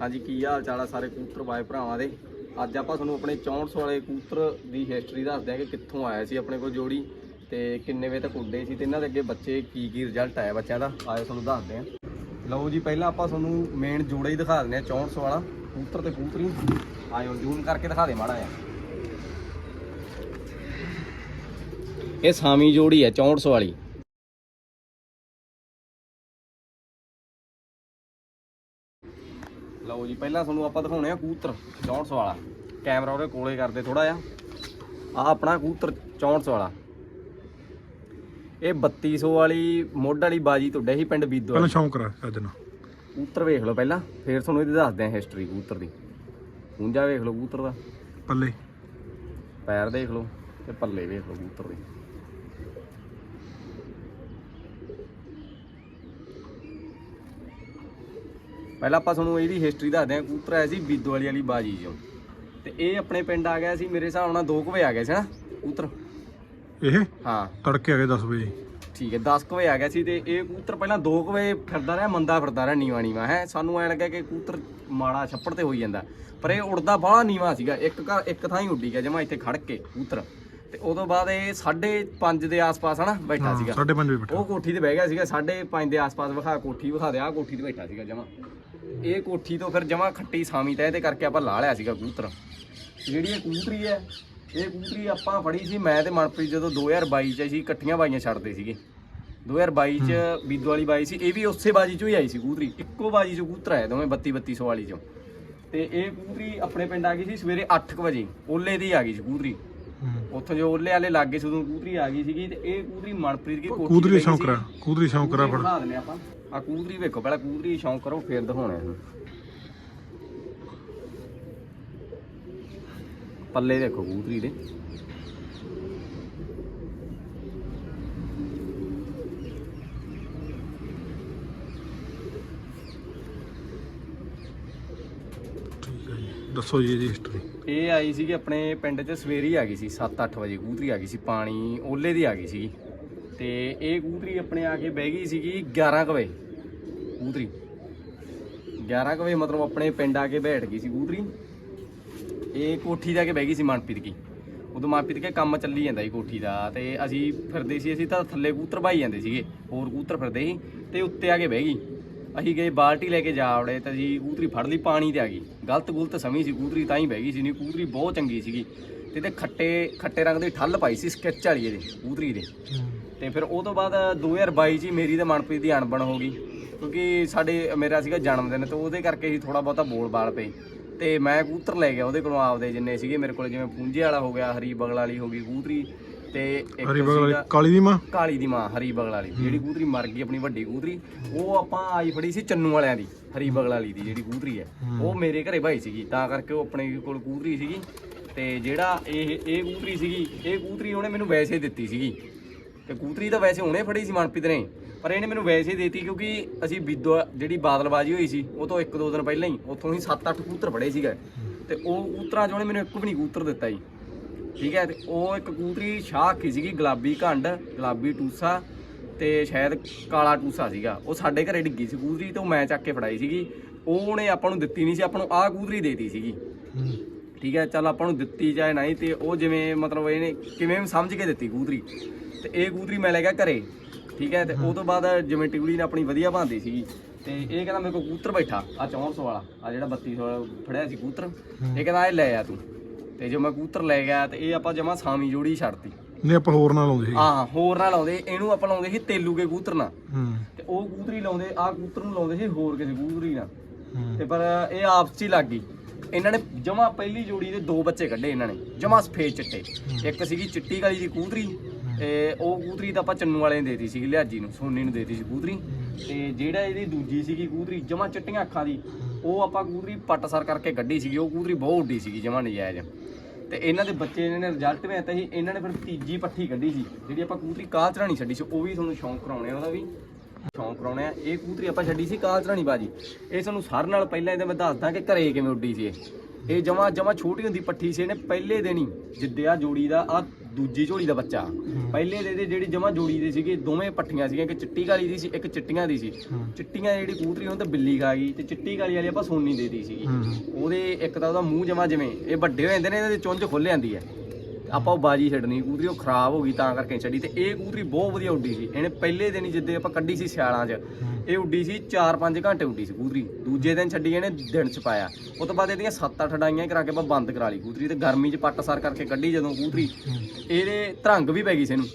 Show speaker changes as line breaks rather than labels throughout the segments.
ਹਾਂਜੀ, ਕੀ ਹਾਲ ਚਾਲ ਆ ਸਾਰੇ ਕਬੂਤਰ ਬਾਏ ਭਰਾਵਾਂ ਦੇ? ਅੱਜ ਆਪਾਂ ਤੁਹਾਨੂੰ ਆਪਣੇ 6400 ਵਾਲੇ ਕਬੂਤਰ ਦੀ ਹਿਸਟਰੀ ਦੱਸਦੇ ਹਾਂ ਕਿ ਕਿੱਥੋਂ ਆਇਆ ਸੀ ਆਪਣੇ ਕੋਲ ਜੋੜੀ ਤੇ ਕਿੰਨੇ ਵਜੇ ਤੱਕ ਉੱਡੇ ਸੀ ਤੇ ਇਹਨਾਂ ਦੇ ਅੱਗੇ ਬੱਚੇ ਕੀ ਕੀ ਰਿਜ਼ਲਟ ਆਇਆ ਬੱਚਿਆਂ ਦਾ, ਆਇਓ ਤੁਹਾਨੂੰ ਦੱਸਦੇ ਹਾਂ। ਲਓ ਜੀ, ਪਹਿਲਾਂ ਆਪਾਂ ਤੁਹਾਨੂੰ ਮੇਨ ਜੋੜਾ ਹੀ ਦਿਖਾ ਦਿੰਦੇ ਹਾਂ 6400 ਵਾਲਾ ਕਬੂਤਰ ਤੇ ਕਬੂਤਰੀ। ਆਇਓ ਜ਼ੂਮ ਕਰਕੇ ਦਿਖਾ ਦੇ ਮਾੜਾ ਜਿਹਾ। ਇਹ ਸਾਮੀ ਜੋੜੀ ਹੈ 6400 ਵਾਲੀ। ਲਓ ਜੀ ਪਹਿਲਾਂ ਤੁਹਾਨੂੰ ਆਪਾਂ ਦਿਖਾਉਣੇ ਆ ਕਬੂਤਰ 6400 ਵਾਲਾ। ਕੈਮਰਾ ਉਹਦੇ ਕੋਲੇ ਕਰਦੇ ਥੋੜਾ ਜਿਹਾ। ਆ ਆਪਣਾ ਕਬੂਤਰ 6400 ਵਾਲਾ। ਇਹ 3200 ਵਾਲੀ ਮੋਢ ਵਾਲੀ ਬਾਜੀ ਤੋਂ ਡਹੀ ਪਿੰਡ ਬੀਦੋ
ਪਹਿਲਾਂ ਸ਼ੌਂਕ ਰਾ ਸੱਜਣਾ
ਕਬੂਤਰ ਵੇਖ ਲਓ ਪਹਿਲਾਂ ਫਿਰ ਤੁਹਾਨੂੰ ਇਹਦੀ ਦੱਸਦੇ ਆ ਹਿਸਟਰੀ ਕਬੂਤਰ ਦੀ। ਪੁੰਜਾ ਵੇਖ ਲਓ ਕਬੂਤਰ ਦਾ।
ਪੱਲੇ।
ਪੈਰ ਦੇਖ ਲਓ ਤੇ ਪੱਲੇ ਵੇਖ ਲਓ ਕਬੂਤਰ ਦੇ। ਪਹਿਲਾਂ ਆਪਾਂ ਤੁਹਾਨੂੰ ਇਹਦੀ ਹਿਸਟਰੀ ਦੱਸਦੇ ਹਾਂ ਕਬੂਤਰ ਆਇਆ ਸੀ ਬੀਦੋ ਵਾਲੀ ਵਾਲੀ ਬਾਜੀ ਚੋਂ। ਤੇ ਇਹ ਆਪਣੇ ਪਿੰਡ ਆ ਗਿਆ ਸੀ ਮੇਰੇ ਹਿਸਾਬ ਨਾਲ 2 ਵਜੇ ਆ ਗਿਆ ਸੀ ਨਾ ਕਬੂਤਰ।
ਇਹ?
ਹਾਂ।
ਤੜਕੇ ਆ ਗਏ 10 ਵਜੇ।
ਠੀਕ ਹੈ 10 ਵਜੇ ਆ ਗਿਆ ਸੀ ਤੇ ਇਹ ਕਬੂਤਰ ਪਹਿਲਾਂ 2 ਵਜੇ ਫਿਰਦਾ ਰਿਹਾ ਮੰਦਾ ਫਿਰਦਾ ਰਿਹਾ ਨੀਵਾ ਨੀਵਾ ਹੈ। ਸਾਨੂੰ ਐ ਲੱਗਾ ਕਿ ਕਬੂਤਰ ਮਾੜਾ ਛੱਪੜ ਤੇ ਹੋਈ ਜਾਂਦਾ। ਪਰ ਇਹ ਉੜਦਾ ਬਾਹਲਾ ਨੀਵਾ ਸੀਗਾ ਇੱਕ ਘਰ ਇੱਕ ਥਾਂ ਹੀ ਉੱਡੀ ਗਿਆ ਜਮਾ ਇੱਥੇ ਖੜ ਕੇ ਕਬੂਤਰ। ਤੇ ਉਦੋਂ ਬਾਅਦ ਇਹ 5:30 ਦੇ ਆਸ-ਪਾਸ ਹਨਾ ਬੈਠਾ ਸੀਗਾ।
5:30 ਵਜੇ ਬੈਠਾ।
ਉਹ ਕੋਠੀ ਤੇ ਬਹਿ ਗਿਆ ਸੀਗਾ 5:30 ਦੇ ਆਸ-ਪਾਸ ਵਿਖਾ ਕੋਠੀ ਵਿਖਾ ਦੇ ਆ ਕੋਠੀ ਤੇ ਬੈਠਾ ਸੀਗਾ ਜਮਾ। ਇਹ ਕੋਠੀ ਤੋਂ ਫਿਰ ਜਮਾ ਖੱਟੀ ਸਾਮੀ ਤੇ ਇਹਦੇ ਕਰਕੇ ਆਪਾਂ ਲਾ ਲਿਆ ਸੀਗਾ ਕਬੂਤਰ। ਜਿਹੜੀ ਇਹ ਕਬੂਤਰੀ ਹੈ ਇਹ ਕਬੂਤਰੀ ਆਪਾਂ ਫੜੀ ਸੀ ਮੈਂ ਤੇ ਮਨਪ੍ਰੀਤ ਜਦੋਂ 2022 ਚ ਅਸੀਂ ਇਕੱਠੀਆਂ ਬਾਈਆਂ ਛੱਡਦੇ ਸੀਗੇ। 2022 ਚ ਬੀਦੋ ਵਾਲੀ ਬਾਈ ਸੀ ਇਹ ਵੀ ਉਸੇ ਬਾਜੀ ਚੋਂ ਹੀ ਆਈ ਸੀ ਕਬੂਤਰੀ। ਇੱਕੋ ਬਾਜੀ ਚੋਂ ਕਬੂਤਰ ਆਏ ਦੋਵੇਂ 32 3200 ਵਾਲੀ ਚੋਂ। ਤੇ ਇਹ ਕਬੂਤਰੀ ਆਪਣੇ ਪਿੰਡ ਆ ਗਈ ਸੀ ਸਵੇਰੇ 8 ਵਜੇ ਓਲੇ ਦੀ ਆ ਗਈ ਸੀ ਕਬੂਤਰੀ। ਉੱਥੋਂ ਜੋ ਓਲੇ ਵਾਲੇ ਲੱਗੇ ਸੀ ਉਦੋਂ ਕਬੂਤਰੀ ਆ ਗਈ ਸੀਗੀ ਤੇ ਇਹ ਕਬੂਤਰੀ ਮਨਪ੍ਰੀਤ ਦੀ ਕੋਠੀ ਤੇ
ਸ਼ੌਂਕ
ਗਈ
ਰਾ
ਸੀ।
ਕੂਦਰੀ ਸ਼ੌਂਕ ਰਾ ਫੜ।
ਦਿੰਦੇ ਆਪਾਂ। ਆ ਕਬੂਤਰੀ ਵੇਖੋ ਪਹਿਲਾਂ ਕਬੂਤਰੀ ਸ਼ੌਂਕ ਕਰੋ ਫੇਰ ਦਿਖਾਉਣਾ ਇਹਨੂੰ। ਪੱਲੇ ਦੇਖੋ ਕਬੂਤਰੀ ਦੇ।
ਦੱਸੋ ਜੀ ਇਹਦੀ ਹਿਸਟਰੀ
ਇਹ ਆਈ ਸੀਗੀ ਆਪਣੇ ਪਿੰਡ 'ਚ ਸਵੇਰੇ ਆ ਗਈ ਸੀ 7-8 ਵਜੇ ਕਬੂਤਰੀ ਆ ਗਈ ਸੀ ਪਾਣੀ ਓਲੇ ਦੀ ਆ ਗਈ ਸੀਗੀ। ਤੇ ਇਹ ਕਬੂਤਰੀ ਆਪਣੇ ਆ ਕੇ ਬਹਿ ਗਈ ਸੀਗੀ 11 ਕੁ ਵਜੇ। ਕਬੂਤਰੀ। 11 ਕੁ ਵਜੇ ਮਤਲਬ ਆਪਣੇ ਪਿੰਡ ਆ ਕੇ ਬੈਠ ਗਈ ਸੀ ਕਬੂਤਰੀ। ਇਹ ਕੋਠੀ ਜਾ ਕੇ ਬਹਿ ਗਈ ਸੀ ਮਨਪ੍ਰੀਤ ਕੀ। ਉਦੋਂ ਮਨਪ੍ਰੀਤ ਕੇ ਕੰਮ ਚੱਲੀ ਜਾਂਦਾ ਸੀ ਕੋਠੀ ਦਾ ਤੇ ਅਸੀਂ ਫਿਰਦੇ ਸੀ ਅਸੀਂ ਤਾਂ ਥੱਲੇ ਕਬੂਤਰ ਭਾਈ ਜਾਂਦੇ ਸੀਗੇ ਹੋਰ ਕਬੂਤਰ ਫਿਰਦੇ ਸੀ ਤੇ ਉੱਤੇ ਆ ਕੇ ਬਹਿ ਗਈ। ਅਸੀਂ ਗਏ ਬਾਲਟੀ ਲੈ ਕੇ ਜਾ ਵੜੇ ਤੇ ਜੀ ਕਬੂਤਰੀ ਫੜ ਲਈ ਪਾਣੀ ਤੇ ਆ ਗਈ। ਗਲਤ ਗੁਲਤ ਸਮੀ ਸੀ ਕਬੂਤਰੀ ਤਾਂ ਹੀ ਬਹਿ ਗਈ ਸੀ ਨਹੀਂ ਕਬੂਤਰੀ ਬਹੁਤ ਚੰਗੀ ਸੀਗੀ। ਤੇ ਤੇ ਖੱਟੇ ਖੱਟੇ ਰੰਗ ਦੀ ਠੱਲ ਪਾਈ ਸੀ ਸਕੈਚ ਵਾਲੀ ਇਹਦੇ ਕਬੂਤਰੀ ਦੇ। ਤੇ ਫਿਰ ਉਹ ਤੋਂ ਬਾਅਦ 2022 ਚ ਹੀ ਮੇਰੀ ਤੇ ਮਨਪ੍ਰੀਤ ਦੀ ਅਣਬਣ ਹੋ ਗਈ। ਕਿਉਂਕਿ ਸਾਡੇ ਮੇਰਾ ਸੀਗਾ ਜਨਮ ਦਿਨ ਤੇ ਉਹਦੇ ਕਰਕੇ ਅਸੀਂ ਥੋੜਾ ਬਹੁਤਾ ਬੋਲ ਬਾਲ ਪਏ। ਤੇ ਮੈਂ ਕਬੂਤਰ ਲੈ ਗਿਆ ਉਹਦੇ ਕੋਲੋਂ ਆਪਦੇ ਜਿੰਨੇ ਸੀਗੇ ਮੇਰੇ ਕੋਲ ਜਿਵੇਂ ਪੂੰਝੇ ਵਾਲਾ ਹੋ ਗਿਆ ਹਰੀ ਬਗਲ ਵਾਲੀ ਹੋ ਗਈ ਕਬੂਤਰੀ ਤੇ ਇੱਕ
ਹਰੀ ਬਗਲ ਵਾਲੀ ਕਾਲੀ ਦੀ ਮਾਂ?
ਕਾਲੀ ਦੀ ਮਾਂ ਹਰੀ ਬਗਲ ਵਾਲੀ। ਜਿਹੜੀ ਕਬੂਤਰੀ ਮਰ ਗਈ ਆਪਣੀ ਵੱਡੀ ਕਬੂਤਰੀ ਉਹ ਆਪਾਂ ਆਈ ਫੜੀ ਸੀ ਚੰਨੂ ਵਾਲਿਆਂ ਦੀ ਹਰੀ ਬਗਲ ਵਾਲੀ ਦੀ ਜਿਹੜੀ ਕਬੂਤਰੀ ਹੈ। ਉਹ ਮੇਰੇ ਘਰੇ ਭਾਈ ਸੀਗੀ ਤਾਂ ਕਰਕੇ ਉਹ ਆਪਣੇ ਕੋਲ ਕਬੂਤਰੀ ਸੀਗੀ। ਤੇ ਜਿਹੜਾ ਇਹ ਇਹ ਕਬੂਤਰੀ ਸੀਗੀ ਇਹ ਕਬੂਤਰੀ ਉਹਨੇ ਮੈਨੂੰ ਵੈਸੇ ਦਿੱਤੀ ਸੀਗੀ। ਤੇ ਕਬੂਤਰੀ ਤਾਂ ਵੈਸੇ ਉਹਨੇ ਫੜੀ ਸੀ ਮਨਪ੍ਰੀਤ ਨੇ। ਪਰ ਇਹਨੇ ਮੈਨੂੰ ਵੈਸੇ ਹੀ ਦੇਤੀ ਕਿਉਂਕਿ ਅਸੀਂ ਬੀਦੋ ਜਿਹੜੀ ਬਾਦਲਬਾਜੀ ਹੋਈ ਸੀ, ਉਹ ਤੋਂ ਇੱਕ ਦੋ ਦਿਨ ਪਹਿਲਾਂ ਹੀ, ਉੱਥੋਂ ਹੀ 7-8 ਕਬੂਤਰ ਫੜੇ ਸੀਗੇ। ਤੇ ਉਹ ਕਬੂਤਰਾਂ 'ਚ ਉਹਨੇ ਮੈਨੂੰ ਇੱਕ ਵੀ ਨਹੀਂ ਕਬੂਤਰ ਦਿੱਤਾ ਜੀ। ਠੀਕ ਹੈ, ਤੇ ਉਹ ਇੱਕ ਕਬੂਤਰੀ ਸ਼ਾਹ ਅੱਖੀ ਸੀਗੀ, ਗੁਲਾਬੀ ਘੰਡ, ਗੁਲਾਬੀ ਟੂਸਾ ਤੇ ਸ਼ਾਇਦ ਕਾਲਾ ਟੂਸਾ ਸੀਗਾ। ਉਹ ਸਾਡੇ ਘਰੇ ਡਿੱਗੀ ਸੀ ਕਬੂਤਰੀ ਤੇ ਉਹ ਮੈਂ ਚੱਕ ਕੇ ਫੜਾਈ ਸੀਗੀ। ਉਹਨੇ ਆਪਾਂ ਨੂੰ ਦਿੱਤੀ ਨਹੀਂ ਸੀ, ਆਪਾਂ ਨੂੰ ਆਹ ਕਬੂਤਰੀ ਦੇਤੀ ਸੀਗੀ। ਠੀਕ ਹੈ, ਚੱਲ ਆਪਾਂ ਨੂੰ ਦਿੱਤੀ ਚਾਹੇ ਨਹੀਂ ਤੇ ਉਹ ਜਿਵੇਂ ਮਤਲਬ ਇਹਨੇ ਕਿਵੇਂ ਵੀ ਸਮਝ ਕੇ ਦਿੱਤੀ ਕਬੂਤਰੀ। ਤੇ ਇਹ ਕਬੂਤਰੀ ਮੈਂ ਲੈ ਗਿਆ ਘਰੇ। ਠੀਕ ਹੈ ਤੇ ਉਹ ਤੋਂ ਬਾਅਦ ਜਿਵੇਂ ਟਿਊਲੀ ਨੇ ਆਪਣੀ ਵਧੀਆ ਭਾਂਦੀ ਸੀਗੀ ਤੇ ਇਹ ਕਹਿੰਦਾ ਮੇਰੇ ਕੋਲ ਕਬੂਤਰ ਬੈਠਾ ਆ 400 ਵਾਲਾ ਆ ਜਿਹੜਾ 3200 ਵਾਲਾ ਫੜਿਆ ਸੀ ਕਬੂਤਰ ਇਹ ਕਹਿੰਦਾ ਇਹ ਲੈ ਆ ਤੂੰ। ਤੇ ਜੋ ਮੈਂ ਕਬੂਤਰ ਲੈ ਗਿਆ ਤੇ ਇਹ ਆਪਾਂ ਜਮਾ ਸਾਮੀ ਜੋੜੀ ਛੱਡਤੀ।
ਨਹੀਂ ਆਪਾਂ ਹੋਰ ਨਾਲ ਲਾਉਂਦੇ ਸੀ।
ਹਾਂ ਹੋਰ ਨਾਲ ਲਾਉਂਦੇ ਇਹਨੂੰ ਆਪਾਂ ਲਾਉਂਦੇ ਸੀ ਤੇਲੂ ਕੇ ਕਬੂਤਰ ਨਾਲ। ਤੇ ਉਹ ਕਬੂਤਰੀ ਲਾਉਂਦੇ ਆ ਕਬੂਤਰ ਨੂੰ ਲਾਉਂਦੇ ਸੀ ਹੋਰ ਕਿਸੇ ਕਬੂਤਰੀ ਨਾਲ। ਤੇ ਪਰ ਇਹ ਆਪਸ 'ਚ ਹੀ ਲੱਗ ਗਈ। ਇਹਨਾਂ ਨੇ ਜਮਾ ਪਹਿਲੀ ਜੋੜੀ ਦੇ ਦੋ ਬੱਚੇ ਕੱਢੇ ਇਹਨਾਂ ਨੇ ਜਮਾ ਸਫੇਦ ਚਿੱਟੇ। ਇੱਕ ਸੀਗੀ ਚਿੱਟੀ ਕਾਲੀ ਦੀ ਕਬੂਤਰੀ ਤੇ ਉਹ ਕੂਤਰੀ ਤਾਂ ਆਪਾਂ ਚੰਨੂ ਵਾਲੇ ਨੇ ਦੇਤੀ ਸੀਗੀ, ਲਿਆਜੀ ਨੂੰ, ਸੋਨੀ ਨੂੰ ਦੇਤੀ ਸੀ ਕੂਤਰੀ। ਤੇ ਜਿਹੜਾ ਇਹਦੀ ਦੂਜੀ ਸੀਗੀ ਕੂਤਰੀ, ਜਮਾ ਚਿੱਟੀਆਂ ਅੱਖਾਂ ਦੀ, ਉਹ ਆਪਾਂ ਕਬੂਤਰੀ ਪੱਟਸਰ ਕਰਕੇ ਕੱਢੀ ਸੀਗੀ, ਉਹ ਕੂਤਰੀ ਬਹੁਤ ਉੱਡੀ ਸੀਗੀ, ਜਮਾ ਨਜਾਇਜ਼। ਤੇ ਇਹਨਾਂ ਦੇ ਬੱਚੇ ਨੇ ਰਿਜ਼ਲਟ ਵੀ ਆਤਾ ਸੀ, ਇਹਨਾਂ ਨੇ ਫਿਰ ਤੀਜੀ ਪੱਠੀ ਕੱਢੀ ਸੀ, ਜਿਹੜੀ ਆਪਾਂ ਕੂਤਰੀ ਕਾਲ ਚੜਾਣੀ ਛੱਡੀ ਸੀ, ਉਹ ਵੀ ਤੁਹਾਨੂੰ ਸ਼ੌਂਕ ਕਰਾਉਣੇ ਆ ਉਹਦਾ ਵੀ। ਸ਼ੌਂਕ ਕਰਾਉਣੇ ਆ, ਇਹ ਕੂਤਰੀ ਆਪਾਂ ਛੱਡੀ ਸੀ ਕਾਲ ਚੜਾਣੀ ਬਾਜੀ। ਇਹ ਤੁਹਾਨੂੰ ਸਾਰ ਨਾਲ ਪਹਿਲਾਂ ਇਹਦੇ ਮੈਂ ਦੱਸਦਾ ਕਿ ਘਰੇ ਕਿਵੇਂ ਉੱਡੀ ਸੀ ਇਹ। ਇਹ ਜਮਾ ਜਮਾ ਛੋਟੀ ਹੁੰਦੀ ਪੱਠੀ ਸੀ, ਇਹਨੇ ਪਹਿਲੇ ਦਿਨ ਹੀ ਜਿੱਦੇ ਜੋੜੀ ਦਾ ਆ ਦੂਜੀ ਝੋਲੀ ਦਾ ਬੱਚਾ। ਪਹਿਲੇ ਦੇ ਦੇ ਜਿਹੜੀ ਜਮਾ ਜੋੜੀ ਦੇ ਸੀਗੇ ਦੋਵੇਂ ਪੱਠੀਆਂ ਸੀਗੀਆਂ ਇੱਕ ਚਿੱਟੀ ਕਾਲੀ ਦੀ ਸੀ ਇੱਕ ਚਿੱਟੀਆਂ ਦੀ ਸੀ। ਚਿੱਟੀਆਂ ਜਿਹੜੀ ਕੂਤਰੀ ਉਹ ਤਾਂ ਬਿੱਲੀ ਖਾ ਗਈ ਤੇ ਚਿੱਟੀ ਕਾਲੀ ਵਾਲੀ ਆਪਾਂ ਸੋਨੀ ਦੇਤੀ ਸੀਗੀ। ਉਹਦੇ ਇੱਕ ਤਾਂ ਉਹਦਾ ਮੂੰਹ ਜਮਾ ਜਿਵੇਂ ਇਹ ਵੱਡੇ ਹੋ ਜਾਂਦੇ ਨੇ ਇਹਨਾਂ ਦੀ ਚੁੰਝ ਖੁੱਲ ਜਾਂਦੀ ਹੈ। ਆਪਾਂ ਉਹ ਬਾਜੀ ਛੱਡਣੀ ਕੂਤਰੀ ਉਹ ਖਰਾਬ ਹੋ ਗਈ ਤਾਂ ਕਰਕੇ ਛੱਡੀ ਤੇ ਇਹ ਕੂਤਰੀ ਬਹੁਤ ਵਧੀਆ ਉੱਡੀ ਸੀ। ਇਹਨੇ ਪਹਿਲੇ ਦਿਨ ਹੀ ਜਿੱਦੇ ਆਪਾਂ ਕੱਢੀ ਸੀ ਸਿਆਲਾਂ 'ਚ। ਇਹ ਉੱਡੀ ਸੀ 4-5 ਘੰਟੇ ਉੱਡੀ ਸੀ ਕੂਤਰੀ। ਦੂਜੇ ਦਿਨ ਛੱਡੀ ਇਹਨੇ ਦਿਨ 'ਚ ਪਾਇਆ। ਉਹ ਤੋਂ ਬਾਅਦ ਇਹਦੀਆਂ 7-8 ਡਾਈਆਂ ਕਰਾ ਕੇ ਆਪਾਂ ਬੰਦ ਕਰਾ ਲਈ ਕੂਤਰੀ ਤੇ ਗਰਮੀ 'ਚ ਪੱਟ ਸਰ ਕਰਕੇ ਕੱਢੀ ਜਦੋਂ ਕੂਤਰੀ। ਇਹਦੇ ਧਰੰਗ ਵੀ ਪੈ ਗਈ ਸੀ ਇਹਨੂੰ।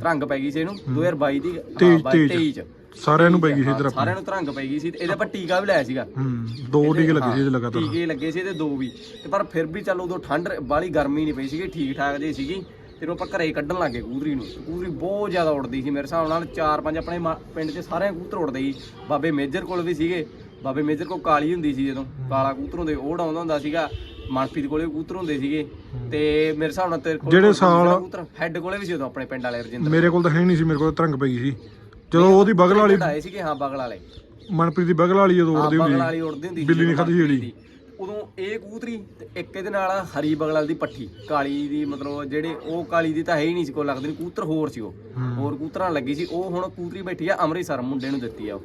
ਧਰੰਗ ਪੈ ਗਈ ਸੀ ਇਹਨੂੰ 2022 ਦੀ
ਤੇਈ-
ਹਾਂ,
ਤੇਈ 'ਚ।
23 ਚ।
ਸਾਰਿਆਂ ਨੂੰ ਪੈ ਗਈ ਸੀ ਇਧਰ
ਸਾਰਿਆਂ ਨੂੰ ਧਰੰਗ ਪੈ ਗਈ ਸੀ ਤੇ ਇਹਦੇ ਪਰ ਟੀਕਾ ਵੀ ਲਾਇਆ ਸੀਗਾ।
ਹੂੰ ਦੋ ਟੀਕੇ ਲੱਗੇ ਸੀ ਇਹਦੇ ਲਗਾਤਾਰ।
ਟੀਕੇ ਲੱਗੇ ਸੀ ਤੇ ਦੋ ਵੀ। ਤੇ ਪਰ ਫਿਰ ਵੀ ਚੱਲ ਉਦੋਂ ਠੰਡ ਬਾਲੀ ਗਰਮੀ ਨਹੀਂ ਪਈ ਸੀਗੀ ਠੀਕ ਠਾਕ ਜਿਹੀ ਸੀਗੀ। ਉਹ ਆਪਾਂ ਘਰੇ ਕੱਢਣ ਲੱਗੇ ਕੂਦਰੀ ਨੂੰ। ਕੂਦਰੀ ਬਹੁਤ ਜ਼ਿਆਦਾ ਉੜਦੀ ਸੀ ਮੇਰੇ ਹਿਸਾਬ ਨਾਲ ਚਾਰ ਪੰਜ ਆਪਣੇ ਮਾ- ਪਿੰਡ 'ਚ ਸਾਰੇ ਕਬੂਤਰ ਉੜਦੇ ਸੀ। ਬਾਬੇ ਮੇਜਰ ਕੋਲ ਵੀ ਸੀਗੇ। ਬਾਬੇ ਮੇਜਰ ਕੋਲ ਕਾਲੀ ਹੁੰਦੀ ਸੀ ਜਦੋਂ ਕਾਲਾ ਕਬੂਤਰ ਹੁੰਦੇ ਉਹ ਉਡਾਉਂਦਾ ਹੁੰਦਾ ਸੀਗਾ। ਮਨਪ੍ਰੀਤ ਕੋਲੇ ਵੀ ਹੁੰਦੇ ਸੀਗੇ। ਤੇ ਮੇਰੇ ਹਿਸਾਬ ਨਾਲ ਤੇਰੇ ਕੋਲ
ਜਿਹੜੇ ਸਾਲ-
ਹੈੱਡ ਕੋਲੇ ਵੀ ਸੀ ਉਦੋਂ ਆਪਣੇ ਪਿੰਡ ਵਾਲੇ ਰਜਿੰਦਰ।
ਮੇਰੇ ਕੋਲ ਤਾਂ ਹੈ ਨਹੀਂ ਸੀ ਮੇਰੇ ਕੋਲ ਤਾਂ ਧਰੰਗ ਪੈ ਗਈ ਸੀ। ਜਦੋਂ ਉਹਦੀ ਬਗਲ ਵਾਲੀ
ਆਏ ਸੀਗੇ ਹਾਂ ਬਗਲ ਵਾਲੇ।
ਮਨਪ੍ਰੀਤ ਦੀ ਬਗਲ ਵਾਲੀ ਜਦੋਂ
ਹਾਂ
ਉੜਦੀ
ਬਗਲ
ਹੁੰਦੀ
ਵਾਲੀ ਉੜਦੀ ਹੁੰਦੀ ਸੀ
ਬਿੱਲੀ ਨੇ
ਜਦੋਂ
ਖਾਧੀ ਸੀ ਜਿਹੜੀ।
ਉਦੋਂ ਇਹ ਕਬੂਤਰੀ ਤੇ ਇੱਕ ਇਹਦੇ ਨਾਲ ਹਰੀ ਬਗਲ ਵਾਲੀ ਦੀ ਪੱਠੀ ਕਾਲੀ ਦੀ ਮਤਲਬ ਜਿਹੜੇ ਉਹ ਕਾਲੀ ਦੀ ਤਾਂ ਹੈ ਹੀ ਨਹੀਂ ਸੀ ਕੋਈ ਲੱਗਦੀ ਨਹੀਂ ਕਬੂਤਰ ਹੋਰ ਸੀ ਉਹ। ਹੋਰ ਕਬੂਤਰਾਂ ਲੱਗੀ ਸੀ ਉਹ ਹੁਣ ਕਬੂਤਰੀ ਬੈਠੀ ਆ ਅੰਮ੍ਰਿਤਸਰ ਮੁੰਡੇ ਨੂੰ ਦਿੱਤੀ ਆ ਉਹ।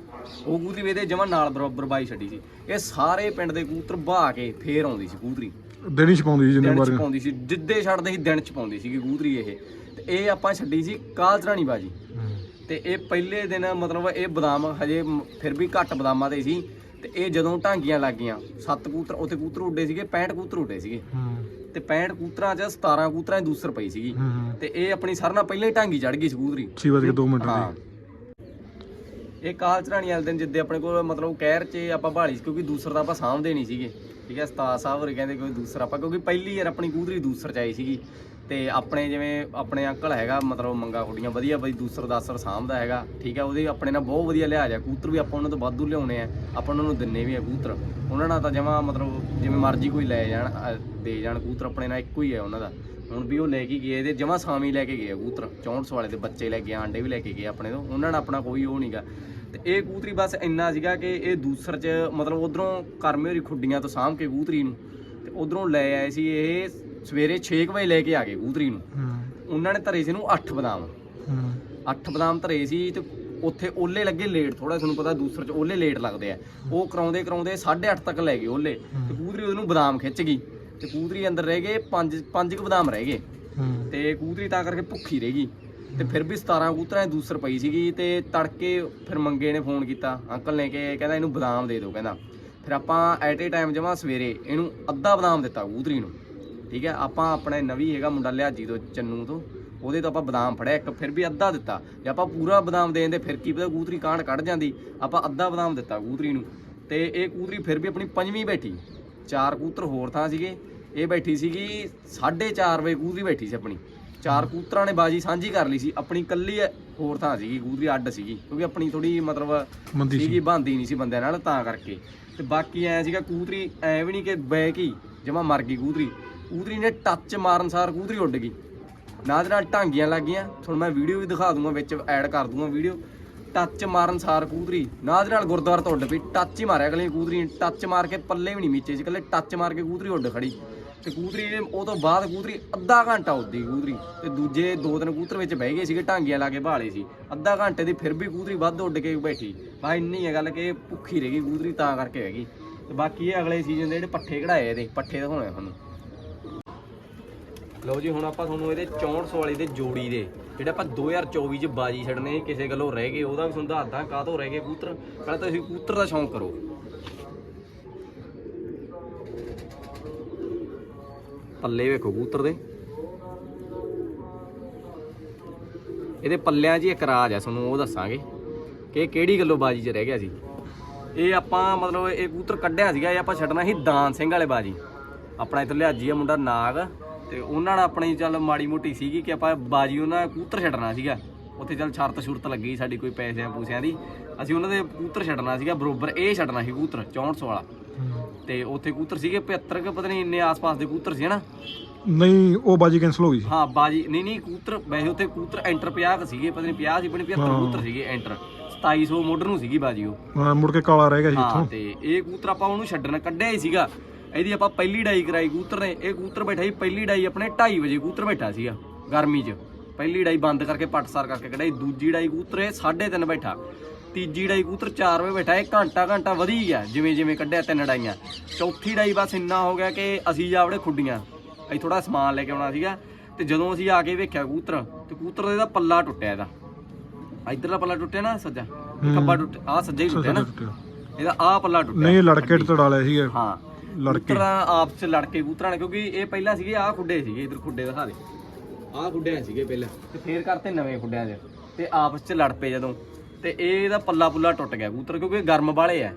ਉਹ ਕਬੂਤਰੀ ਵੀ ਇਹਦੇ ਜਮਾ ਨਾਲ ਬਰਾਬਰ ਬਾਈ ਛੱਡੀ ਸੀ। ਇਹ ਸਾਰੇ ਪਿੰਡ ਦੇ ਕਬੂਤਰ ਬਹਾ ਕੇ ਫੇਰ ਆਉਂਦੀ ਸੀ ਕਬੂਤਰੀ।
ਦਿਨ ਹੀ ਛਪਾਉਂਦੀ ਸੀ ਜਿੰਨੇ
ਦਿਨ ਚ
ਵਾਰ।
ਪਾਉਂਦੀ ਸੀ ਜਿੱਦੇ ਛੱਡਦੇ ਸੀ ਦਿਨ ਚ ਪਾਉਂਦੀ ਸੀ ਕਬੂਤਰੀ ਇਹ। ਤੇ ਇਹ ਆਪਾਂ ਛੱਡੀ ਸੀ ਕਾਲਚਰਾਣੀ ਬਾਜੀ। ਤੇ ਇਹ ਪਹਿਲੇ ਦਿਨ ਮਤਲਬ ਇਹ ਬਦਾਮ ਹਜੇ ਮ- ਫਿਰ ਵੀ ਘੱਟ ਬਦਾਮਾਂ ਤੇ ਸੀ। ਤੇ ਇਹ ਜਦੋਂ ਢਾਂਗੀਆਂ ਲੱਗ ਗਈਆਂ ਸੱਤ ਕਬੂਤਰ ਉੱਥੇ ਕਬੂਤਰ ਉੱਡੇ ਸੀਗੇ 65 ਕਬੂਤਰ ਉੱਡੇ ਸੀਗੇ।
ਹੂੰ।
ਤੇ 65 ਕਬੂਤਰਾਂ 'ਚ 17 ਕਬੂਤਰਾਂ ਦੀ ਦੂਸਰ ਪਈ ਸੀਗੀ।
ਹੂੰ
ਤੇ ਇਹ ਆਪਣੀ ਸਾਰਿਆਂ ਨਾਲ ਪਹਿਲਾਂ ਹੀ ਢਾਂਗੀ ਚੜ ਗਈ ਸੀ ਕਬੂਤਰੀ।
6 ਵਜੇ 2 ਮਿੰਟ
ਹਾਂ।
ਦੀ
ਇਹ ਕਾਲ ਚੜਾਣੀ ਵਾਲੇ ਦਿਨ ਜਿੱਦੇ ਆਪਣੇ ਕੋਲ ਮਤਲਬ ਕਹਿਰ 'ਚ ਆਪਾਂ ਭਾਲੀ ਸੀ ਕਿਉਂਕਿ ਦੂਸਰ ਤਾਂ ਆਪਾਂ ਸਾਂਭਦੇ ਨਹੀਂ ਸੀਗੇ। ਠੀਕ ਹੈ ਉਸਤਾਦ ਸਾਹਿਬ ਹੋਰੇ ਕਹਿੰਦੇ ਕੋਈ ਦੂਸਰਾ ਆਪਾਂ ਕਿਉਂਕਿ ਪਹਿਲੀ ਵਾਰ ਆਪਣੀ ਕਬੂਤਰੀ ਦੂਸਰ 'ਚ ਆਈ ਸੀਗੀ। ਤੇ ਆਪਣੇ ਜਿਵੇਂ ਆਪਣੇ ਅੰਕਲ ਹੈਗਾ, ਮਤਲਬ ਮੰਗਾ ਕੁੜੀਆਂ ਵਧੀਆ ਬਈ ਦੂਸਰ ਦਾਸਰ ਸਾਂਭਦਾ ਹੈਗਾ, ਠੀਕ ਹੈ, ਉਹਦੇ ਆਪਣੇ ਨਾਲ ਬਹੁਤ ਵਧੀਆ ਲਿਹਾਜ਼ ਆ ਕੂਤਰ ਵੀ ਆਪਾਂ ਉਹਨਾਂ ਤੋਂ ਵਾਧੂ ਲਿਆਉਣੇ ਆ, ਆਪਾਂ ਉਹਨਾਂ ਨੂੰ ਦਿੰਨੇ ਵੀ ਆ ਕੂਤਰ ਉਹਨਾਂ ਨਾਲ ਤਾਂ ਜਮਾ ਮਤਲਬ ਜਿਵੇਂ ਮਰਜ਼ੀ ਕੋਈ ਲੈ ਜਾਣ ਦੇ ਜਾਣ ਕੂਤਰ ਆਪਣੇ ਨਾਲ ਇੱਕੋ ਹੀ ਹੈ ਉਹਨਾਂ ਦਾ, ਹੁਣ ਵੀ ਉਹ ਲੈ ਕੇ ਗਏ ਇਹਦੇ ਜਮਾ ਸਾਮੀ ਲੈ ਕੇ ਗਏ ਆ ਕਬੂਤਰ 64 ਵਾਲੇ ਦੇ ਬੱਚੇ ਲੈ ਕੇ, ਆਂਡੇ ਵੀ ਲੈ ਕੇ ਗਏ ਆਪਣੇ ਤੋਂ, ਉਹਨਾਂ ਨਾਲ ਆਪਣਾ ਕੋਈ ਉਹ ਨਹੀਂਗਾ ਤੇ ਇਹ ਕੂਤਰੀ ਬਸ ਇੰਨਾ ਸੀਗਾ ਕਿ ਇਹ ਦੂਸਰ ਚ ਮਤਲਬ ਉਧਰੋਂ ਕਰਮੇ ਹੋਰੀ ਖੁੱਡੀਆਂ ਤੋਂ ਸਾਂਭ ਕੇ ਕਬੂਤਰੀ ਨੂੰ, ਤੇ ਉਧਰੋਂ ਲੈ ਆਏ ਸੀ ਇਹ ਸਵੇਰੇ 6 ਵਜੇ ਲੈ ਕੇ ਆ ਗਏ ਕਬੂਤਰੀ ਨੂੰ।
ਹੂੰ।
ਉਹਨਾਂ ਨੇ ਧਰੇ ਸੀ ਨੂੰ 8 ਬਦਾਮ।
ਹੂੰ।
8 ਬਦਾਮ ਧਰੇ ਸੀ ਤੇ ਉੱਥੇ ਓਲੇ ਲੱਗੇ ਲੇਟ ਥੋੜਾ ਤੁਹਾਨੂੰ ਪਤਾ ਦੂਸਰ ਚ ਓਲੇ ਲੇਟ ਲੱਗਦੇ ਆ। ਉਹ ਕਰਾਉਂਦੇ ਕਰਾਉਂਦੇ 8:30 ਤੱਕ ਲੈ ਗਏ ਓਲੇ। ਤੇ ਕਬੂਤਰੀ ਉਹਨੂੰ ਬਦਾਮ ਖਿੱਚ ਗਈ। ਤੇ ਕਬੂਤਰੀ ਅੰਦਰ ਰਹਿ ਗਏ ਪੰਜ ਪੰਜ ਕੁ ਬਦਾਮ ਰਹਿ ਗਏ। ਤੇ ਕਬੂਤਰੀ ਤਾਂ ਕਰਕੇ ਭੁੱਖੀ ਰਹਿ ਗਈ। ਤੇ ਫਿਰ ਵੀ 17 ਕਬੂਤਰਾਂ ਦੀ ਦੂਸਰ ਪਈ ਸੀਗੀ ਤੇ ਤੜਕੇ ਫਿਰ ਮੰਗੇ ਨੇ ਫੋਨ ਕੀਤਾ। ਅੰਕਲ ਨੇ ਕਿ ਕਹਿੰਦਾ ਇਹਨੂੰ ਬਦਾਮ ਦੇ ਦਿਓ ਕਹਿੰਦਾ। ਫਿਰ ਆਪਾਂ ਐਟ ਏ ਟਾਈਮ ਜਮਾ ਸਵੇਰੇ ਇਹਨੂੰ ਅੱਧਾ ਬਦਾਮ ਦਿੱਤਾ ਕਬੂਤਰੀ ਨੂੰ। ਠੀਕ ਹੈ? ਆਪਾਂ ਆਪਣੇ ਨਵੀਂ ਹੈਗਾ ਮੁੰਡਾ ਲਿਆਜੀ ਤੋਂ ਚੰਨੂ ਤੋਂ। ਉਹਦੇ ਤੋਂ ਆਪਾਂ ਬਦਾਮ ਫੜਿਆ ਇੱਕ ਫਿਰ ਵੀ ਅੱਧਾ ਦਿੱਤਾ। ਜੇ ਆਪਾਂ ਪੂਰਾ ਬਦਾਮ ਦੇ ਦਿੰਦੇ ਫਿਰ ਕੀ ਪਤਾ ਕਬੂਤਰੀ ਕਾਂਡ ਕੱਢ ਜਾਂਦੀ। ਆਪਾਂ ਅੱਧਾ ਬਦਾਮ ਦਿੱਤਾ ਕਬੂਤਰੀ ਨੂੰ। ਤੇ ਇਹ ਕਬੂਤਰੀ ਫਿਰ ਵੀ ਆਪਣੀ ਪੰਜਵੀਂ ਬੈਠੀ। ਚਾਰ ਕਬੂਤਰ ਹੋਰ ਥਾਂ ਸੀਗੇ। ਇਹ ਬੈਠੀ ਸੀਗੀ 4:30 ਵਜੇ ਕਬੂਤਰੀ ਬੈਠੀ ਸੀ ਆਪਣੀ। ਚਾਰ ਕਬੂਤਰਾਂ ਨੇ ਬਾਜੀ ਸਾਂਝੀ ਕਰ ਲਈ ਸੀ। ਆਪਣੀ ਕੱਲੀ ਹੋਰ ਥਾਂ ਸੀਗੀ ਕਬੂਤਰੀ ਅੱਡ ਸੀਗੀ। ਕਿਉਂਕਿ ਆਪਣੀ ਥੋੜੀ ਮਤਲਬ ਸੀਗੀ ਬੰਦੀ ਨਹੀਂ ਸੀ ਬੰਦਿਆਂ ਨਾਲ ਤਾਂ ਕਰਕੇ। ਤੇ ਬਾਕੀ ਐ ਸੀਗਾ ਕਬੂਤਰੀ ਐ ਵੀ ਨਹੀਂ ਕਿ ਬੈ ਗਈ ਜਮਾ ਮਰ ਗਈ ਕਬੂਤਰੀ ਕਬੂਤਰੀ ਨੇ ਟੱਚ ਮਾਰਨ ਸਾਰ ਕਬੂਤਰੀ ਉੱਡ ਗਈ। ਨਾਲ ਦੇ ਨਾਲ ਢਾਂਗੀਆਂ ਲੱਗ ਗਈਆਂ। ਤੁਹਾਨੂੰ ਮੈਂ ਵੀਡੀਓ ਵੀ ਦਿਖਾ ਦੂੰਗਾ, ਵਿੱਚ ਐਡ ਕਰ ਦੂੰਗਾ ਵੀਡੀਓ ਟੱਚ ਮਾਰਨ ਸਾਰ ਕਬੂਤਰੀ ਨਾਲ ਦੇ ਨਾਲ ਗੁਰਦੁਆਰਾ ਤੋਂ ਉੱਡ ਪਈ। ਟੱਚ ਹੀ ਮਾਰਿਆ ਅਗਲੀ ਕਬੂਤਰੀ ਨੇ। ਟੱਚ ਮਾਰ ਕੇ ਪੱਲੇ ਵੀ ਨਹੀਂ ਮੀਚੇ ਸੀ। ਇਕੱਲੇ ਟੱਚ ਮਾਰ ਕੇ ਕਬੂਤਰੀ ਉੱਡ ਖੜੀ। ਤੇ ਕਬੂਤਰੀ ਨੇ ਉਹ ਤੋਂ ਬਾਅਦ ਕਬੂਤਰੀ ਅੱਧਾ ਘੰਟਾ ਉੱਡੀ ਕਬੂਤਰੀ ਤੇ ਦੂਜੇ ਦੋ ਤਿੰਨ ਕਬੂਤਰ ਵਿੱਚ ਬਹਿ ਗਏ ਸੀਗੇ, ਢਾਂਗੀਆਂ ਲਾ ਕੇ ਭਾਲੇ ਸੀ। ਅੱਧਾ ਘੰਟੇ ਦੀ ਫਿਰ ਵੀ ਕਬੂਤਰੀ ਵੱਧ ਉੱਡ ਕੇ ਬੈਠੀ। ਬਾ ਇੰਨੀ ਹੈ ਗੱਲ ਕਿ ਇਹ ਭੁੱਖੀ ਰਹਿ ਗਈ ਕਬੂਤਰੀ ਤਾਂ ਕਰਕੇ ਹੈਗੀ ਗਈ। ਤੇ ਬਾਕੀ ਇਹ ਅਗਲੇ ਸੀਜ਼ਨ ਦੇ ਜਿਹੜੇ ਪੱਠੇ ਕਢਾਏ ਇਹਦੇ, ਪੱਠੇ ਦਿਖਾਉਣੇ ਤੁਹਾਨੂੰ। ਲਓ ਜੀ, ਹੁਣ ਆਪਾਂ ਤੁਹਾਨੂੰ ਇਹਦੇ 64 ਵਾਲੀ ਦੇ ਜੋੜੀ ਦੇ, ਜਿਹੜੇ ਆਪਾਂ 2024 ਚ ਬਾਜੀ ਛੱਡਨੇ ਕਿਸੇ ਗੱਲੋਂ ਰਹਿ ਗਏ, ਉਹਦਾ ਵੀ ਤੁਹਾਨੂੰ ਦੱਸਦਾ ਕਾਹਤੋਂ ਰਹਿ ਗਏ ਕਬੂਤਰ। ਪਹਿਲਾਂ ਤਾਂ ਤੁਸੀਂ ਕਬੂਤਰ ਦਾ ਸ਼ੌਂਕ ਕਰੋ। ਪੱਲੇ ਵੇਖੋ ਕਬੂਤਰ ਦੇ। ਇਹਦੇ ਪੱਲਿਆਂ 'ਚ ਇੱਕ ਰਾਜ ਹੈ ਤੁਹਾਨੂੰ ਉਹ ਦੱਸਾਂਗੇ ਕਿ ਕਿਹੜੀ ਗੱਲੋਂ ਬਾਜੀ 'ਚ ਰਹਿ ਗਿਆ ਸੀ। ਇਹ ਆਪਾਂ ਮਤਲਬ ਇਹ ਕੂਤਰ ਕੱਢਿਆ ਸੀਗਾ, ਇਹ ਆਪਾਂ ਛੱਡਣਾ ਸੀ ਦਾਨ ਸਿੰਘ ਵਾਲੇ ਬਾਜੀ। ਆਪਣਾ ਇੱਥੇ ਲਿਆਜੀ ਆ ਮੁੰਡਾ ਨਾਗ। ਤੇ ਉਹਨਾਂ ਨਾਲ ਆਪਣੀ ਚੱਲ ਮਾੜੀ ਮੋਟੀ ਸੀਗੀ ਕਿ ਆਪਾਂ ਬਾਜੀ ਉਹਨਾਂ ਦਾ ਕਬੂਤਰ ਛੱਡਣਾ ਸੀਗਾ। ਉੱਥੇ ਚੱਲ ਸ਼ਰਤ ਸ਼ੁਰਤ ਲੱਗੀ ਸਾਡੀ ਕੋਈ ਪੈਸਿਆਂ ਪੂਸਿਆਂ ਦੀ। ਅਸੀਂ ਉਹਨਾਂ ਦੇ ਕਬੂਤਰ ਛੱਡਣਾ ਸੀਗਾ ਬਰੋਬਰ ਇਹ ਛੱਡਣਾ ਸੀ ਕਬੂਤਰ 64 ਵਾਲਾ। ਤੇ ਉੱਥੇ ਕਬੂਤਰ ਸੀਗੇ 75 ਕਿ ਪਤਾ ਨਹੀਂ ਇੰਨੇ ਆਸ-ਪਾਸ ਦੇ ਕਬੂਤਰ ਸੀ ਹਨਾ?
ਨਹੀਂ ਉਹ ਬਾਜੀ ਕੈਨਸਲ ਹੋ ਗਈ
ਹਾਂ ਬਾਜੀ ਨਹੀਂ ਨਹੀਂ ਕਬੂਤਰ ਵੈਸੇ ਉੱਥੇ ਕਬੂਤਰ ਐਂਟਰ 50 ਕੁ ਸੀਗੇ ਪਤਾ ਨਹੀਂ 50 ਸੀ ਪਣੀ 75 ਕਬੂਤਰ ਸੀਗੇ ਐਂਟਰ। 2700 ਮੋਢਰ ਨੂੰ ਸੀਗੀ ਬਾਜੀ ਉਹ।
ਹਾਂ, ਮੁੜ ਕੇ ਕਾਲਾ ਰਹਿ ਗਿਆ ਸੀ
ਹਾਂ
ਇੱਥੋਂ।
ਤੇ ਇਹ ਕਬੂਤਰ ਆਪਾਂ ਉਹਨੂੰ ਛੱਡਣ ਕੱਢਿਆ ਹੀ ਸੀਗਾ। ਇਹਦੀ ਆਪਾਂ ਪਹਿਲੀ ਡਾਈ ਕਰਾਈ ਕਬੂਤਰ ਨੇ। ਇਹ ਕਬੂਤਰ ਬੈਠਾ ਸੀ ਪਹਿਲੀ ਡਾਈ ਆਪਣੇ 2:30 ਵਜੇ ਕਬੂਤਰ ਬੈਠਾ ਸੀਗਾ ਗਰਮੀ 'ਚ। ਪਹਿਲੀ ਡਾਈ ਬੰਦ ਕਰਕੇ ਪੱਟਸਾਰ ਕਰਕੇ ਕਢਾਈ। ਦੂਜੀ ਡਾਈ ਕਬੂਤਰ ਇਹ 3:30 ਬੈਠਾ। ਤੀਜੀ ਡਾਈ ਕਬੂਤਰ 4 ਵਜੇ ਬੈਠਾ। ਇਹ ਘੰਟਾ ਘੰਟਾ ਵਧੀ ਗਿਆ ਜਿਵੇਂ ਜਿਵੇਂ ਕੱਢਿਆ ਤਿੰਨ ਡਾਈਆਂ। ਚੌਥੀ ਡਾਈ ਬਸ ਇੰਨਾ ਹੋ ਗਿਆ ਕਿ ਅਸੀਂ ਜਾ ਵੜੇ ਖੁੱਡੀਆਂ ਅਸੀਂ ਥੋੜਾ ਸਮਾਨ ਲੈ ਕੇ ਆਉਣਾ ਸੀਗਾ। ਤੇ ਜਦੋਂ ਅਸੀਂ ਆ ਕੇ ਵੇਖਿਆ ਕਬੂਤਰ ਤੇ ਕਬੂਤਰ ਦਾ ਇਹਦਾ ਪੱਲਾ ਟੁੱਟਿਆ ਇਹਦਾ। ਇਧਰਲਾ ਪੱਲਾ ਟੁੱਟਿਆ ਨਾ ਸੱਜਾ? ਖੱਬਾ ਟੁੱਟ ਆ ਸੱਜਾ ਹੀ ਟੁੱਟਿਆ ਨਾ। ਇਹਦਾ ਆ ਪੱਲਾ ਟੁੱਟਿਆ।
ਨਹੀਂ ਲੜਕੇ ਤੜਾ ਲਿਆ ਸੀਗਾ
ਹਾਂ।
ਲੜਕੇ।
ਕਬੂਤਰਾਂ ਆਪਸ ਚ ਲੜ ਕੇ ਕਬੂਤਰਾਂ ਨੇ ਕਿਉਂਕਿ ਇਹ ਪਹਿਲਾਂ ਸੀਗੇ ਆਹ ਖੁੱਡੇ ਸੀਗੇ ਇਧਰ ਖੁੱਡੇ ਦਿਖਾ ਦੇ। ਆਹ ਖੁੱਡੇ ਸੀਗੇ ਪਹਿਲਾਂ। ਤੇ ਫੇਰ ਕਰਤੇ ਨਵੇਂ ਖੁੱਡਿਆਂ 'ਚ ਤੇ ਆਪਸ ਚ ਲੜ ਪਏ ਜਦੋਂ। ਤੇ ਇਹ ਇਹਦਾ ਪੱਲਾ ਪੁੱਲਾ ਟੁੱਟ ਗਿਆ ਕਬੂਤਰ ਕਿਉਂਕਿ ਇਹ ਗਰਮ ਵਾਲੇ ਆ।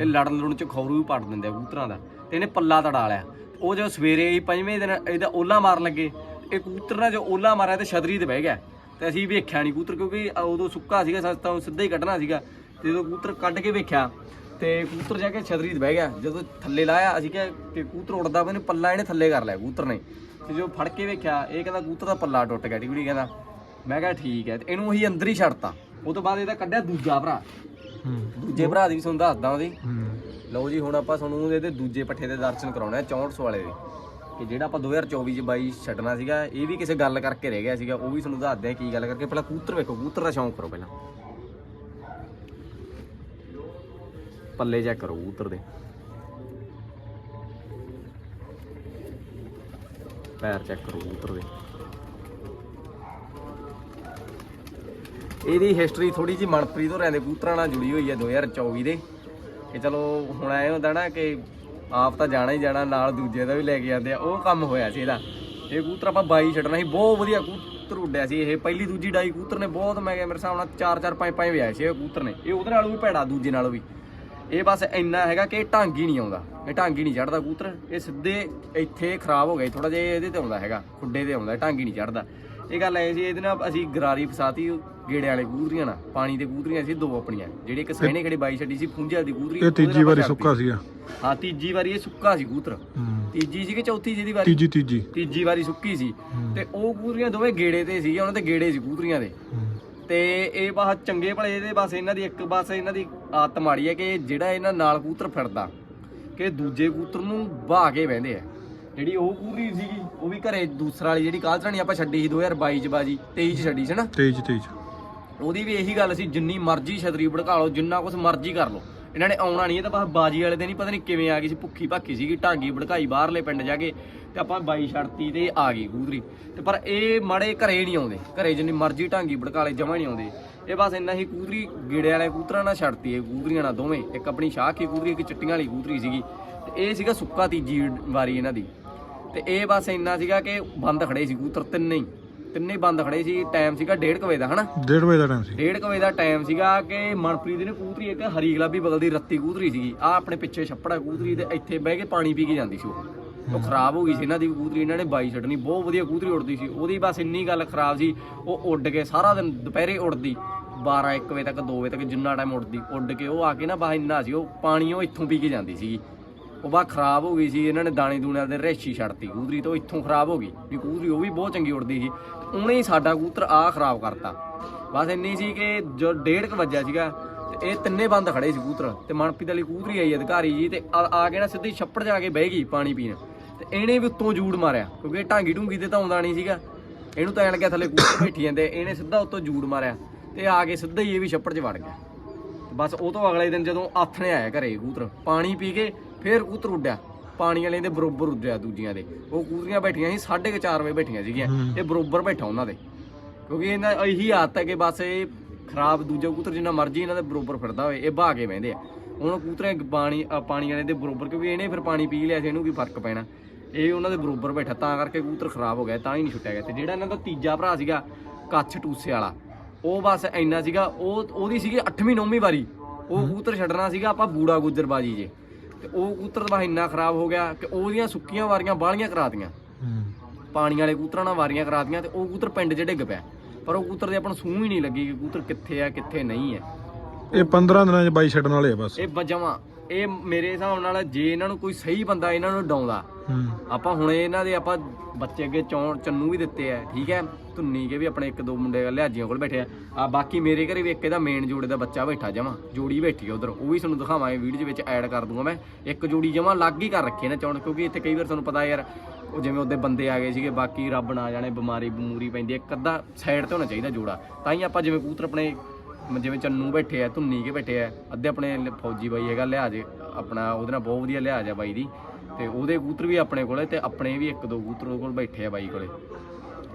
ਇਹ ਲੜਨ ਲੁੜਨ ਚ ਖੌਰੂ ਵੀ ਪੜ ਦਿੰਦੇ ਆ ਕਬੂਤਰਾਂ ਦਾ। ਤੇ ਇਹਨੇ ਪੱਲਾ ਤੜਾ ਲਿਆ। ਉਹ ਜਦੋਂ ਸਵੇਰੇ ਹੀ ਪੰਜਵੇਂ ਦਿਨ ਇਹਦਾ ਓਲਾ ਮਾਰਨ ਲੱਗੇ ਇਹ ਕਬੂਤਰ ਨੇ ਜੋ ਓਲਾ ਮਾਰਿਆ ਤੇ ਛਤਰੀ ਤੇ ਬਹਿ ਗਿਆ। ਤੇ ਅਸੀਂ ਵੇਖਿਆ ਨਹੀਂ ਕਬੂਤਰ ਕਿਉਂਕਿ ਉਦੋਂ ਸੁੱਕਾ ਸੀਗਾ ਸਸਤਾ ਸਿੱਧਾ ਹੀ ਕੱਢਣਾ ਸੀਗਾ। ਤੇ ਜਦੋਂ ਕਬੂਤਰ ਕੱਢ ਕੇ ਵੇਖਿਆ ਤੇ ਕਬੂਤਰ ਜਾ ਕੇ ਛਤਰੀ ਤੇ ਬਹਿ ਗਿਆ। ਜਦੋਂ ਥੱਲੇ ਲਾਇਆ ਅਸੀਂ ਕਿਹਾ ਕਿ ਕਬੂਤਰ ਉੜਦਾ ਮੈਨੂੰ ਪੱਲਾ ਇਹਨੇ ਥੱਲੇ ਕਰ ਲਿਆ ਕਬੂਤਰ ਨੇ। ਤੇ ਜੋ ਫੜ ਕੇ ਵੇਖਿਆ ਇਹ ਕਹਿੰਦਾ ਕਬੂਤਰ ਦਾ ਪੱਲਾ ਟੁੱਟ ਗਿਆ ਟਿਕੜੀ ਕਹਿੰਦਾ। ਮੈਂ ਕਿਹਾ ਠੀਕ ਹੈ ਤੇ ਇਹਨੂੰ ਅਸੀਂ ਅੰਦਰ ਹੀ ਛੱਡਤਾ। ਉਹ ਤੋਂ ਬਾਅਦ ਇਹਦਾ ਕੱਢਿਆ ਦੂਜਾ ਭਰਾ।
ਹੂੰ।
ਦੂਜੇ ਭਰਾ ਦੀ ਵੀ ਤੁਹਾਨੂੰ ਦੱਸਦਾ ਉਹਦੀ।
ਹੂੰ।
ਲਓ ਜੀ ਹੁਣ ਆਪਾਂ ਤੁਹਾਨੂੰ ਇਹਦੇ ਦੂਜੇ ਪੱਠੇ ਦੇ ਦਰਸ਼ਨ ਕਰਾਉਣੇ ਆ 64 ਵਾਲੇ ਦੇ। ਕਿ ਜਿਹੜਾ ਆਪਾਂ 2024 ਚ ਬਾਈ ਛੱਡਣਾ ਸੀਗਾ ਇਹ ਵੀ ਕਿਸੇ ਗੱਲ ਕਰਕੇ ਰਹਿ ਗਿਆ ਸੀਗਾ ਉਹ ਵੀ ਤੁਹਾਨੂੰ ਦੱਸਦੇ ਆ ਕੀ ਗੱਲ ਕਰਕੇ। ਪਹਿਲਾਂ ਕਬੂਤਰ ਵੇਖੋ ਕਬੂਤਰ ਦਾ ਸ਼ੌਂਕ ਕਰੋ ਪਹਿਲਾਂ। ਪੱਲੇ ਚੈੱਕ ਕਰੋ ਕਬੂਤਰ ਦੇ। ਪੈਰ ਚੈੱਕ ਕਰੋ ਕਬੂਤਰ ਦੇ। ਇਹਦੀ ਹਿਸਟਰੀ ਥੋੜੀ ਜੀ ਮਨਪ੍ਰੀਤ ਹੋਰਾਂ ਦੇ ਕਬੂਤਰਾਂ ਨਾਲ ਜੁੜੀ ਹੋਈ ਹੈ 2024 ਦੇ। ਕਿ ਚਲੋ ਹੁਣ ਐ ਹੁੰਦਾ ਨਾ ਕਿ ਆਪ ਤਾਂ ਜਾਣਾ ਹੀ ਜਾਣਾ, ਨਾਲ ਦੂਜੇ ਦਾ ਵੀ ਲੈ ਕੇ ਜਾਂਦੇ ਆ। ਉਹ ਕੰਮ ਹੋਇਆ ਸੀ ਇਹਦਾ। ਇਹ ਕਬੂਤਰ ਆਪਾਂ ਬਾਈ ਛੱਡਣਾ ਸੀ। ਬਹੁਤ ਵਧੀਆ ਕਬੂਤਰ ਉੱਡਿਆ ਸੀ ਇਹ। ਪਹਿਲੀ ਦੂਜੀ ਡਾਈ ਕਬੂਤਰ ਨੇ ਬਹੁਤ, ਮੈਂ ਕਿਹਾ ਮੇਰੇ ਹਿਸਾਬ ਨਾਲ 4 4 5 5 ਵਿਆਏ ਸੀ ਇਹ ਕਬੂਤਰ ਨੇ। ਇਹ ਉਹਦੇ ਨਾਲੋਂ ਵੀ ਭੈੜਾ, ਦੂਜੇ ਨਾਲੋਂ ਵੀ। ਇਹ ਬਸ ਇੰਨਾ ਹੈਗਾ ਕਿ ਢੰਗ ਹੀ ਨਹੀਂ ਆਉਂਦਾ। ਇਹ ਢੰਗ ਹੀ ਨਹੀਂ ਚੜਦਾ ਕਬੂਤਰ। ਇਹ ਸਿੱਧੇ ਇੱਥੇ ਖਰਾਬ ਹੋ ਗਏ ਥੋੜਾ ਜਿਹਾ ਇਹਦੇ ਤੇ ਆਉਂਦਾ ਹੈਗਾ ਖੁੱਡੇ ਤੇ ਆਉਂਦਾ ਢੰਗ ਹੀ ਨਹੀਂ ਚੜਦਾ। ਇਹ ਗੱਲ ਐ ਸੀ ਇਹਦੇ ਨਾਲ ਅਸੀਂ ਗਰਾਰੀ ਫਸਾਤੀ ਗੇੜੇ ਵਾਲੇ ਕਬੂਤਰੀਆਂ ਨਾਲ ਪਾਣੀ ਦੇ ਕਬੂਤਰੀਆਂ ਸੀ ਦੋ ਆਪਣੀਆਂ। ਜਿਹੜੀ ਇੱਕ ਸਹਿਣੇ ਖੜੀ ਬਾਈ ਛੱਡੀ ਸੀ ਫੁੰਝਿਆ ਦੀ ਕਬੂਤਰੀ
ਇਹ ਤੀਜੀ ਵਾਰੀ ਸੁੱਕਾ
ਛੱਡਤੀ। ਹਾਂ ਤੀਜੀ ਵਾਰੀ ਇਹ ਸੁੱਕਾ ਸੀ ਕਬੂਤਰ।
ਹੂੰ।
ਤੀਜੀ ਸੀ ਕਿ ਚੌਥੀ ਜਿਹਦੀ ਵਾਰੀ?
ਤੀਜੀ ਤੀਜੀ।
ਤੀਜੀ ਵਾਰੀ ਸੁੱਕੀ ਸੀ। ਤੇ ਉਹ ਕਬੂਤਰੀਆਂ ਦੋਵੇਂ ਗੇੜੇ ਤੇ ਸੀ ਉਹਨਾਂ ਤੇ ਗੇੜੇ ਸੀ ਕਬੂਤਰੀਆਂ ਦੇ। ਤੇ ਇਹ ਬਸ ਚੰਗੇ ਭਲੇ ਇਹਦੇ ਬਸ ਇਹਨਾਂ ਦੀ ਇੱਕ ਬਸ ਇਹਨਾਂ ਦੀ ਆਦਤ ਮਾੜੀ ਹੈ ਕਿ ਜਿਹੜਾ ਇਹਨਾਂ ਨਾਲ ਕਬੂਤਰ ਫਿਰਦਾ ਕਿ ਦੂਜੇ ਕਬੂਤਰ ਨੂੰ ਬਾਹ ਕੇ ਬਹਿੰਦੇ ਆ। ਜਿਹੜੀ ਉਹ ਕਬੂਤਰੀ ਸੀਗੀ ਉਹ ਵੀ ਘਰੇ ਦੂਸਰਾ ਵਾਲੀ ਜਿਹੜੀ ਕਾਲਚਰਾਣੀ ਆਪਾਂ ਛੱਡੀ ਸੀ 2022 ਚ ਬਾਜੀ 23 ਚ ਛੱਡੀ ਸੀ ਨਾ।
ਤੇਜ ਤੇਜ
ਉਹਦੀ ਵੀ ਇਹੀ ਗੱਲ ਸੀ ਜਿੰਨੀ ਮਰਜ਼ੀ ਛਤਰੀ ਭੜਕਾ ਲਓ ਜਿੰਨਾ ਕੁਝ ਮਰਜ਼ੀ ਕਰ ਲਓ। ਇਹਨਾਂ ਨੇ ਆਉਣਾ ਨਹੀਂ, ਇਹ ਤਾਂ ਬਸ ਬਾਜੀ ਵਾਲੇ ਦਿਨ ਹੀ ਪਤਾ ਨਹੀਂ ਕਿਵੇਂ ਆ ਗਈ ਸੀ, ਭੁੱਖੀ ਭਾਕੀ ਸੀਗੀ, ਢਾਂਗੀ ਭੜਕਾਈ ਬਾਹਰਲੇ ਪਿੰਡ ਜਾ ਕੇ ਤੇ ਆਪਾਂ ਬਾਈ ਛੜਤੀ ਤੇ ਆ ਗਈ ਕਬੂਤਰੀ ਤੇ ਪਰ ਇਹ ਮਾੜੇ ਘਰੇ ਨਹੀਂ ਆਉਂਦੇ, ਘਰੇ ਜਿੰਨੀ ਮਰਜ਼ੀ ਢਾਂਗੀ ਭੜਕਾਲੇ ਜਮਾ ਨਹੀਂ ਆਉਂਦੇ। ਇਹ ਬਸ ਇੰਨਾ ਹੀ ਕਬੂਤਰੀ ਗੇੜੇ ਵਾਲੇ ਕੂਤਰਾ ਨਾਲ ਛੜਤੀ ਇਹ ਕਬੂਤਰੀਆਂ ਨਾਲ ਦੋਵੇਂ, ਇੱਕ ਆਪਣੀ ਸ਼ਾਹ ਕੀ ਕਬੂਤਰੀ ਇੱਕ ਚਿੱਟੀਆਂ ਵਾਲੀ ਕਬੂਤਰੀ ਸੀਗੀ। ਤੇ ਇਹ ਸੀਗਾ ਸੁੱਕਾ ਤੀਜੀ ਵਾਰੀ ਇਹਨਾਂ ਦੀ। ਤੇ ਇਹ ਬਸ ਇੰਨਾ ਸੀਗਾ ਕਿ ਬੰਦ ਖੜੇ ਸੀ ਕੂਤਰ ਤਿੰਨੇ ਹੀ। ਤਿੰਨੇ ਬੰਦ ਖੜੇ ਸੀ ਟਾਈਮ ਸੀਗਾ 1:30 ਵਜੇ ਦਾ ਹਨਾ?
ਡੇਢ ਵਜੇ ਦਾ ਟਾਈਮ ਸੀ।
ਡੇਢ ਕੁ ਵਜੇ ਦਾ ਟਾਈਮ ਸੀਗਾ ਕਿ ਮਨਪ੍ਰੀਤ ਨੇ ਕਬੂਤਰੀ ਇੱਕ ਹਰੀ ਗੁਲਾਬੀ ਬਗਲਦੀ ਰੱਤੀ ਕਬੂਤਰੀ ਸੀਗੀ। ਆ ਆਪਣੇ ਪਿੱਛੇ ਛੱਪੜਾ ਕਬੂਤਰੀ ਤੇ ਇੱਥੇ ਬਹਿ ਕੇ ਪਾਣੀ ਪੀ ਕੇ ਜਾਂਦੀ ਸੀ ਉਹ। ਉਹ ਖਰਾਬ ਹੋ ਗਈ ਸੀ ਇਹਨਾਂ ਦੀ ਕਬੂਤਰੀ ਇਹਨਾਂ ਨੇ ਬਾਈ ਛੱਡਣੀ ਬਹੁਤ ਵਧੀਆ ਕਬੂਤਰੀ ਉੜਦੀ ਸੀ। ਉਹਦੀ ਬਸ ਇੰਨੀ ਗੱਲ ਖਰਾਬ ਸੀ ਉਹ ਉੱਡ ਕੇ ਸਾਰਾ ਦਿਨ ਦੁਪਹਿਰੇ ਉੜਦੀ 12 1 ਵਜੇ ਤੱਕ 2 ਵਜੇ ਤੱਕ ਜਿੰਨਾ ਟਾਈਮ ਉੜਦੀ ਉੱਡ ਕੇ ਉਹ ਆ ਕੇ ਨਾ ਬਾਹ ਇੰਨਾ ਸੀ ਉਹ ਪਾਣੀ ਉਹ ਇੱਥੋਂ ਪੀ ਕੇ ਜਾਂਦੀ ਸੀਗੀ। ਉਹ ਬਾ ਖਰਾਬ ਹੋ ਗਈ ਸੀ ਇਹਨਾਂ ਨੇ ਦਾਣੇ ਦੂਣੇ ਦੇ ਰੇਸ਼ੀ ਛੱਡਤੀ ਕਬੂਤਰੀ ਤੋਂ ਇੱਥੋਂ ਖਰਾਬ ਹੋ ਗਈ। ਵੀ ਕਬੂਤਰੀ ਉਹ ਵੀ ਬਹੁਤ ਚੰਗੀ ਉੜਦੀ ਸੀ। ਉਹਨੇ ਹੀ ਸਾਡਾ ਕਬੂਤਰ ਆ ਖਰਾਬ ਕਰਤਾ। ਬਸ ਇੰਨੀ ਸੀ ਕਿ ਜੋ ਡੇਢ ਕੁ ਵੱਜਿਆ ਸੀਗਾ, ਤੇ ਇਹ ਤਿੰਨੇ ਬੰਦ ਖੜੇ ਸੀ ਕਬੂਤਰ, ਤੇ ਮਨਪ੍ਰੀਤ ਵਾਲੀ ਕਬੂਤਰੀ ਆਈ ਅਧਿਕਾਰੀ ਜੀ, ਤੇ ਆ ਆ ਕੇ ਨਾ ਸਿੱਧੀ ਛੱਪੜ ਜਾ ਕੇ ਬਹਿ ਗਈ ਪਾਣੀ ਪੀਣ। ਤੇ ਇਹਨੇ ਵੀ ਉੱਤੋਂ ਜੂੜ ਮਾਰਿਆ, ਕਿਉਂਕਿ ਇਹ ਢਾਂਗੀ ਢੂੰਗੀ ਤੇ ਤਾਂ ਆਉਂਦਾ ਨਹੀਂ ਸੀਗਾ। ਇਹਨੂੰ ਤਾਂ ਐਂ ਲੱਗਿਆ ਥੱਲੇ ਕਬੂਤਰ ਬੈਠੀ ਜਾਂਦੇ, ਇਹਨੇ ਸਿੱਧਾ ਉੱਤੋਂ ਜੂੜ ਮਾਰਿਆ, ਤੇ ਆ ਕੇ ਸਿੱਧਾ ਹੀ ਇਹ ਵੀ ਛੱਪੜ 'ਚ ਵੜ ਗਿਆ। ਬਸ ਉਹ ਤੋਂ ਅਗਲੇ ਦਿਨ ਜਦੋਂ ਆਥਣੇ ਆਇਆ ਘਰੇ ਕਬੂਤਰ, ਪਾਣੀ ਪੀ ਕੇ ਫੇਰ ਕਬੂਤਰ ਉੱਡਿਆ। ਪਾਣੀ ਵਾਲੇ ਦੇ ਬਰੋਬਰ ਉੱਡਿਆ ਦੂਜੀਆਂ ਦੇ। ਉਹ ਕਬੂਤਰੀਆਂ ਬੈਠੀਆਂ ਸੀ 4:30 ਵਜੇ ਬੈਠੀਆਂ ਸੀਗੀਆਂ ਇਹ ਬਰੋਬਰ ਬੈਠਾ ਉਹਨਾਂ ਦੇ। ਕਿਉਂਕਿ ਇਹਨਾਂ ਇਹੀ ਆਦਤ ਹੈ ਕਿ ਬਸ ਇਹ ਖਰਾਬ ਦੂਜਾ ਕਬੂਤਰ ਜਿੰਨਾ ਮਰਜ਼ੀ ਇਹਨਾਂ ਦੇ ਬਰੋਬਰ ਫਿਰਦਾ ਹੋਵੇ ਇਹ ਭਾਗੇ ਬਹਿੰਦੇ ਆ। ਹੁਣ ਕਬੂਤਰਾਂ ਪਾਣੀ ਪਾਣੀ ਵਾਲੇ ਦੇ ਬਰੋਬਰ ਕਿਉਂਕਿ ਇਹਨੇ ਫਿਰ ਪਾਣੀ ਪੀ ਲਿਆ ਸੀ ਇਹਨੂੰ ਕੀ ਫ਼ਰਕ ਪੈਣਾ? ਇਹ ਉਹਨਾਂ ਦੇ ਬਰੋਬਰ ਬੈਠਾ ਤਾਂ ਕਰਕੇ ਕਬੂਤਰ ਖਰਾਬ ਹੋ ਗਿਆ ਤਾਂ ਹੀ ਨਹੀਂ ਛੁੱਟਿਆ ਗਿਆ। ਤੇ ਜਿਹੜਾ ਇਹਨਾਂ ਦਾ ਤੀਜਾ ਭਰਾ ਸੀਗਾ ਕੱਛ ਟੂਸੇ ਵਾਲਾ ਉਹ ਬਸ ਇੰਨਾ ਸੀਗਾ ਉਹ ਉਹਦੀ ਸੀਗੀ 8ਵੀਂ 9ਵੀਂ ਵਾਰੀ। ਉਹ ਕਬੂਤਰ ਛੱਡਣਾ ਸੀਗਾ ਆਪਾਂ ਬੂੜਾ ਗੁੱਜਰਬਾਜੀ ਜੇ। ਤੇ ਉਹ ਕਬੂਤਰ ਦਾ ਇੰਨਾ ਖਰਾਬ ਹੋ ਗਿਆ ਕਿ ਉਹਦੀਆਂ ਸੁੱਕੀਆਂ ਵਾਰੀਆਂ ਬਾਹਲੀਆਂ ਕਰਾਤੀਆਂ।
ਹੂੰ
ਪਾਣੀ ਵਾਲੇ ਕਬੂਤਰਾਂ ਨਾਲ ਵਾਰੀਆਂ ਕਰਾਤੀਆਂ ਤੇ ਉਹ ਕਬੂਤਰ ਪਿੰਡ 'ਚ ਡਿੱਗ ਪਿਆ। ਪਰ ਉਹ ਕਬੂਤਰ ਦੇ ਆਪਾਂ ਨੂੰ ਸੂਹ ਹੀ ਨਹੀਂ ਲੱਗੀ ਕਿ ਕਬੂਤਰ ਕਿੱਥੇ ਆ ਕਿੱਥੇ ਨਹੀਂ ਹੈ
ਇਹ 15 ਦਿਨਾਂ 'ਚ ਬਾਈ ਛੱਡਣ ਵਾਲੇ ਆ ਬਸ।
ਇਹ ਬਜਵਾ ਇਹ ਮੇਰੇ ਹਿਸਾਬ ਨਾਲ ਜੇ ਇਹਨਾਂ ਨੂੰ ਕੋਈ ਸਹੀ ਬੰਦਾ ਇਹਨਾਂ ਨੂੰ ਡਾਉਂਦਾ ਆਪਾਂ ਹੁਣ ਇਹਨਾਂ ਦੇ ਆਪਾਂ ਬੱਚੇ ਅੱਗੇ ਚੌਂ ਚੰਨੂ ਵੀ ਦਿੱਤੇ ਆ, ਠੀਕ ਹੈ? ਧੁੰਨੀ ਕੇ ਵੀ ਆਪਣੇ ਇੱਕ ਦੋ ਮੁੰਡੇ ਲਿਆਜੀਆਂ ਕੋਲ ਬੈਠੇ ਆ। ਆ ਬਾਕੀ ਮੇਰੇ ਘਰੇ ਵੀ ਇੱਕ ਇਹਦਾ ਮੇਨ ਜੋੜੇ ਦਾ ਬੱਚਾ ਬੈਠਾ ਜਮਾ, ਜੋੜੀ ਬੈਠੀ ਆ ਉਧਰ। ਉਹ ਵੀ ਤੁਹਾਨੂੰ ਦਿਖਾਵਾਂਗੇ, ਵੀਡੀਓ ਵਿੱਚ ਐਡ ਕਰ ਦੂੰਗਾ ਮੈਂ। ਇੱਕ ਜੋੜੀ ਜਮਾ ਲੱਗ ਹੀ ਕਰ ਰੱਖੀ ਹੈ ਨਾ ਚੌਣ ਕਿਉਂਕਿ ਇੱਥੇ ਕਈ ਵਾਰ ਤੁਹਾਨੂੰ ਪਤਾ ਯਾਰ, ਉਹ ਜਿਵੇਂ ਉਹਦੇ ਬੰਦੇ ਆ ਗਏ ਸੀਗੇ, ਬਾਕੀ ਰੱਬ ਨਾ ਜਾਣੇ, ਬਿਮਾਰੀ ਬਮੂਰੀ ਪੈਂਦੀ ਹੈ ਇੱਕ ਅੱਧਾ ਸਾਈਡ ਤੇ ਹੋਣਾ ਚਾਹੀਦਾ ਜੋੜਾ। ਤਾਂ ਹੀ ਆਪਾਂ ਜਿਵੇਂ ਕੂਤਰ ਆਪਣੇ, ਜਿਵੇਂ ਚੰਨੂ ਬੈਠੇ ਆ, ਧੁੰਨੀ ਕੇ ਬੈਠੇ ਆ, ਅੱਧੇ ਆਪਣੇ ਫੌਜੀ ਬਾਈ ਹੈਗਾ ਲਿਹਾਜ਼ ਆਪਣਾ ਉਹਦੇ ਨਾਲ ਬਹੁਤ ਵਧੀਆ ਲਿਹਾਜ਼ ਆ ਬਾਈ ਦੀ। ਤੇ ਉਹਦੇ ਕਬੂਤਰ ਵੀ ਆਪਣੇ ਕੋਲੇ ਤੇ ਆਪਣੇ ਵੀ ਇੱਕ ਦੋ ਕਬੂਤਰ ਉਹਦੇ ਕੋਲ ਬੈਠੇ ਆ ਬਾਈ ਕੋਲੇ।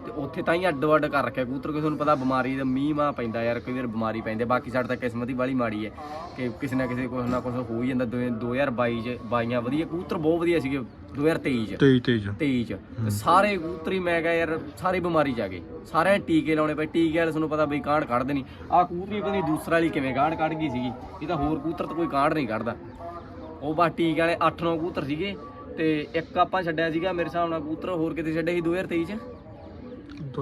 ਤੇ ਉੱਥੇ ਤਾਂ ਹੀ ਅੱਡ ਵੱਡ ਕਰ ਰੱਖਿਆ ਕਬੂਤਰ ਕਿ ਤੁਹਾਨੂੰ ਪਤਾ ਬਿਮਾਰੀ ਦਾ ਮੀਂਹ ਮਾ ਪੈਂਦਾ ਯਾਰ ਕਈ ਵਾਰ ਬਿਮਾਰੀ ਪੈਂਦੇ ਬਾਕੀ ਸਾਡੇ ਤਾਂ ਕਿਸਮਤ ਹੀ ਬਾਲੀ ਮਾੜੀ ਹੈ ਕਿ ਕਿਸੇ ਨਾ ਕਿਸੇ ਕੁਛ ਨਾ ਕੁਛ ਹੋ ਹੀ ਜਾਂਦਾ ਦੋ- 2022 ਚ ਬਾਈਆਂ ਵਧੀਆ ਕਬੂਤਰ ਬਹੁਤ ਵਧੀਆ ਸੀਗੇ 2023 ਚ।
ਤੇਜ ਤੇਜ
23 ਚ। ਤੇ ਸਾਰੇ ਕਬੂਤਰੀ ਮੈਂ ਕਿਹਾ ਯਾਰ ਸਾਰੇ ਬਿਮਾਰੀ ਚ ਆ ਗਏ। ਸਾਰਿਆਂ ਨੇ ਟੀਕੇ ਲਾਉਣੇ ਪਏ ਟੀਕੇ ਵਾਲੇ ਤੁਹਾਨੂੰ ਪਤਾ ਬਈ ਕਾਂਡ ਕੱਢਦੇ ਨਹੀਂ ਆ ਕਬੂਤਰੀ ਪਤਾ ਨਹੀਂ ਦੂਸਰਾ ਵਾਲੀ ਕਿਵੇਂ ਕਾਂਡ ਕੱਢ ਗਈ ਸੀਗੀ ਇਹ ਤਾਂ ਹੋਰ ਕਬੂਤਰ ਤਾਂ ਕੋਈ ਕਾਂਡ ਨਹੀਂ ਕੱਢਦਾ। ਉਹ ਬਸ ਟੀਕੇ ਵਾਲੇ 8-9 ਕਬੂਤਰ ਸੀਗੇ ਤੇ ਇੱਕ ਆਪਾਂ ਛੱਡਿਆ ਸੀਗਾ ਮੇਰੇ ਹਿਸਾਬ ਨਾਲ ਕਬੂਤਰ ਹੋਰ ਕਿਤੇ ਛੱਡੇ ਸੀ 2023 ਚ?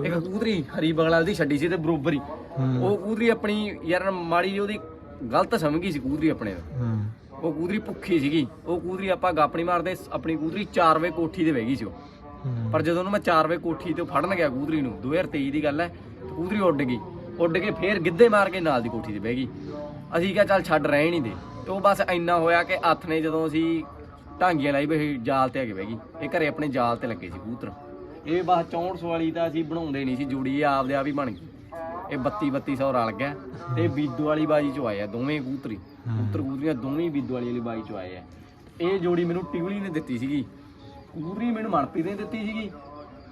ਇੱਕ ਕਬੂਤਰੀ ਹਰੀ ਬਗਲਾਲ ਦੀ ਛੱਡੀ ਸੀ ਤੇ ਬਰੋਬਰ ਹੀ। ਉਹ ਕਬੂਤਰੀ ਆਪਣੀ ਯਾਰ ਮਾੜੀ ਜਿਹੀ ਉਹਦੀ ਗਲਤ ਸਮਝ ਗਈ ਸੀ ਕਬੂਤਰੀ ਆਪਣੇ ਦਾ ਉਹ ਕਬੂਤਰੀ ਭੁੱਖੀ ਸੀਗੀ। ਉਹ ਕਬੂਤਰੀ ਆਪਾਂ ਗਾਪਣੀ ਮਾਰਦੇ ਆਪਣੀ ਕਬੂਤਰੀ 4 ਵਜੇ ਕੋਠੀ ਤੇ ਬਹਿ ਗਈ ਸੀ ਉਹ। ਪਰ ਜਦੋਂ ਉਹਨੂੰ ਮੈਂ 4 ਵਜੇ ਕੋਠੀ ਤੋਂ ਫੜਨ ਗਿਆ ਕਬੂਤਰੀ ਨੂੰ 2023 ਦੀ ਗੱਲ ਹੈ ਕਬੂਤਰੀ ਉੱਡ ਗਈ। ਉੱਡ ਕੇ ਫੇਰ ਗਿੱਧੇ ਮਾਰ ਕੇ ਨਾਲ ਦੀ ਕੋਠੀ ਤੇ ਬਹਿ ਗਈ। ਅਸੀਂ ਕਿਹਾ ਚੱਲ ਛੱਡ ਰਹਿ ਨਹੀਂ ਦੇ। ਤੇ ਉਹ ਬਸ ਇੰਨਾ ਹੋਇਆ ਕਿ ਹੱਥ ਨੇ ਜਦੋਂ ਅਸੀਂ ਢਾਂਗੀਆਂ ਲਾਈ ਬਈ, ਜਾਲ ਤੇ ਹੈਗੇ ਕੇ ਇਹ ਘਰੇ ਆਪਣੇ ਜਾਲ ਤੇ ਲੱਗੇ ਸੀ ਕਬੂਤਰ। ਇਹ ਬਸ 64 ਵਾਲੀ ਤਾਂ ਅਸੀਂ ਬਣਾਉਂਦੇ ਨਹੀਂ ਸੀ ਜੋੜੀ, ਇਹ ਆਪਦੇ ਆਪ ਹੀ ਬਣ ਗਈ। ਇਹ 32 3200 ਰਲ ਗਿਆ। ਤੇ ਬੀਦੂ ਵਾਲੀ ਬਾਜੀ ਚੋਂ ਆਏ ਦੋਵੇਂ ਕਬੂਤਰੀ। ਕਬੂਤਰ ਕਬੂਤਰੀਆਂ ਦੋਵੇਂ ਬੀਦੂ ਵਾਲੀ ਵਾਲੀ ਬਾਜੀ ਚੋਂ ਆਏ ਆ। ਇਹ ਜੋੜੀ ਮੈਨੂੰ ਟਿਗਲੀ ਨੇ ਦਿੱਤੀ ਸੀਗੀ। ਕਬੂਤਰੀ ਮੈਨੂੰ ਮਨਪ੍ਰੀਤ ਨੇ ਦਿੱਤੀ ਸੀਗੀ।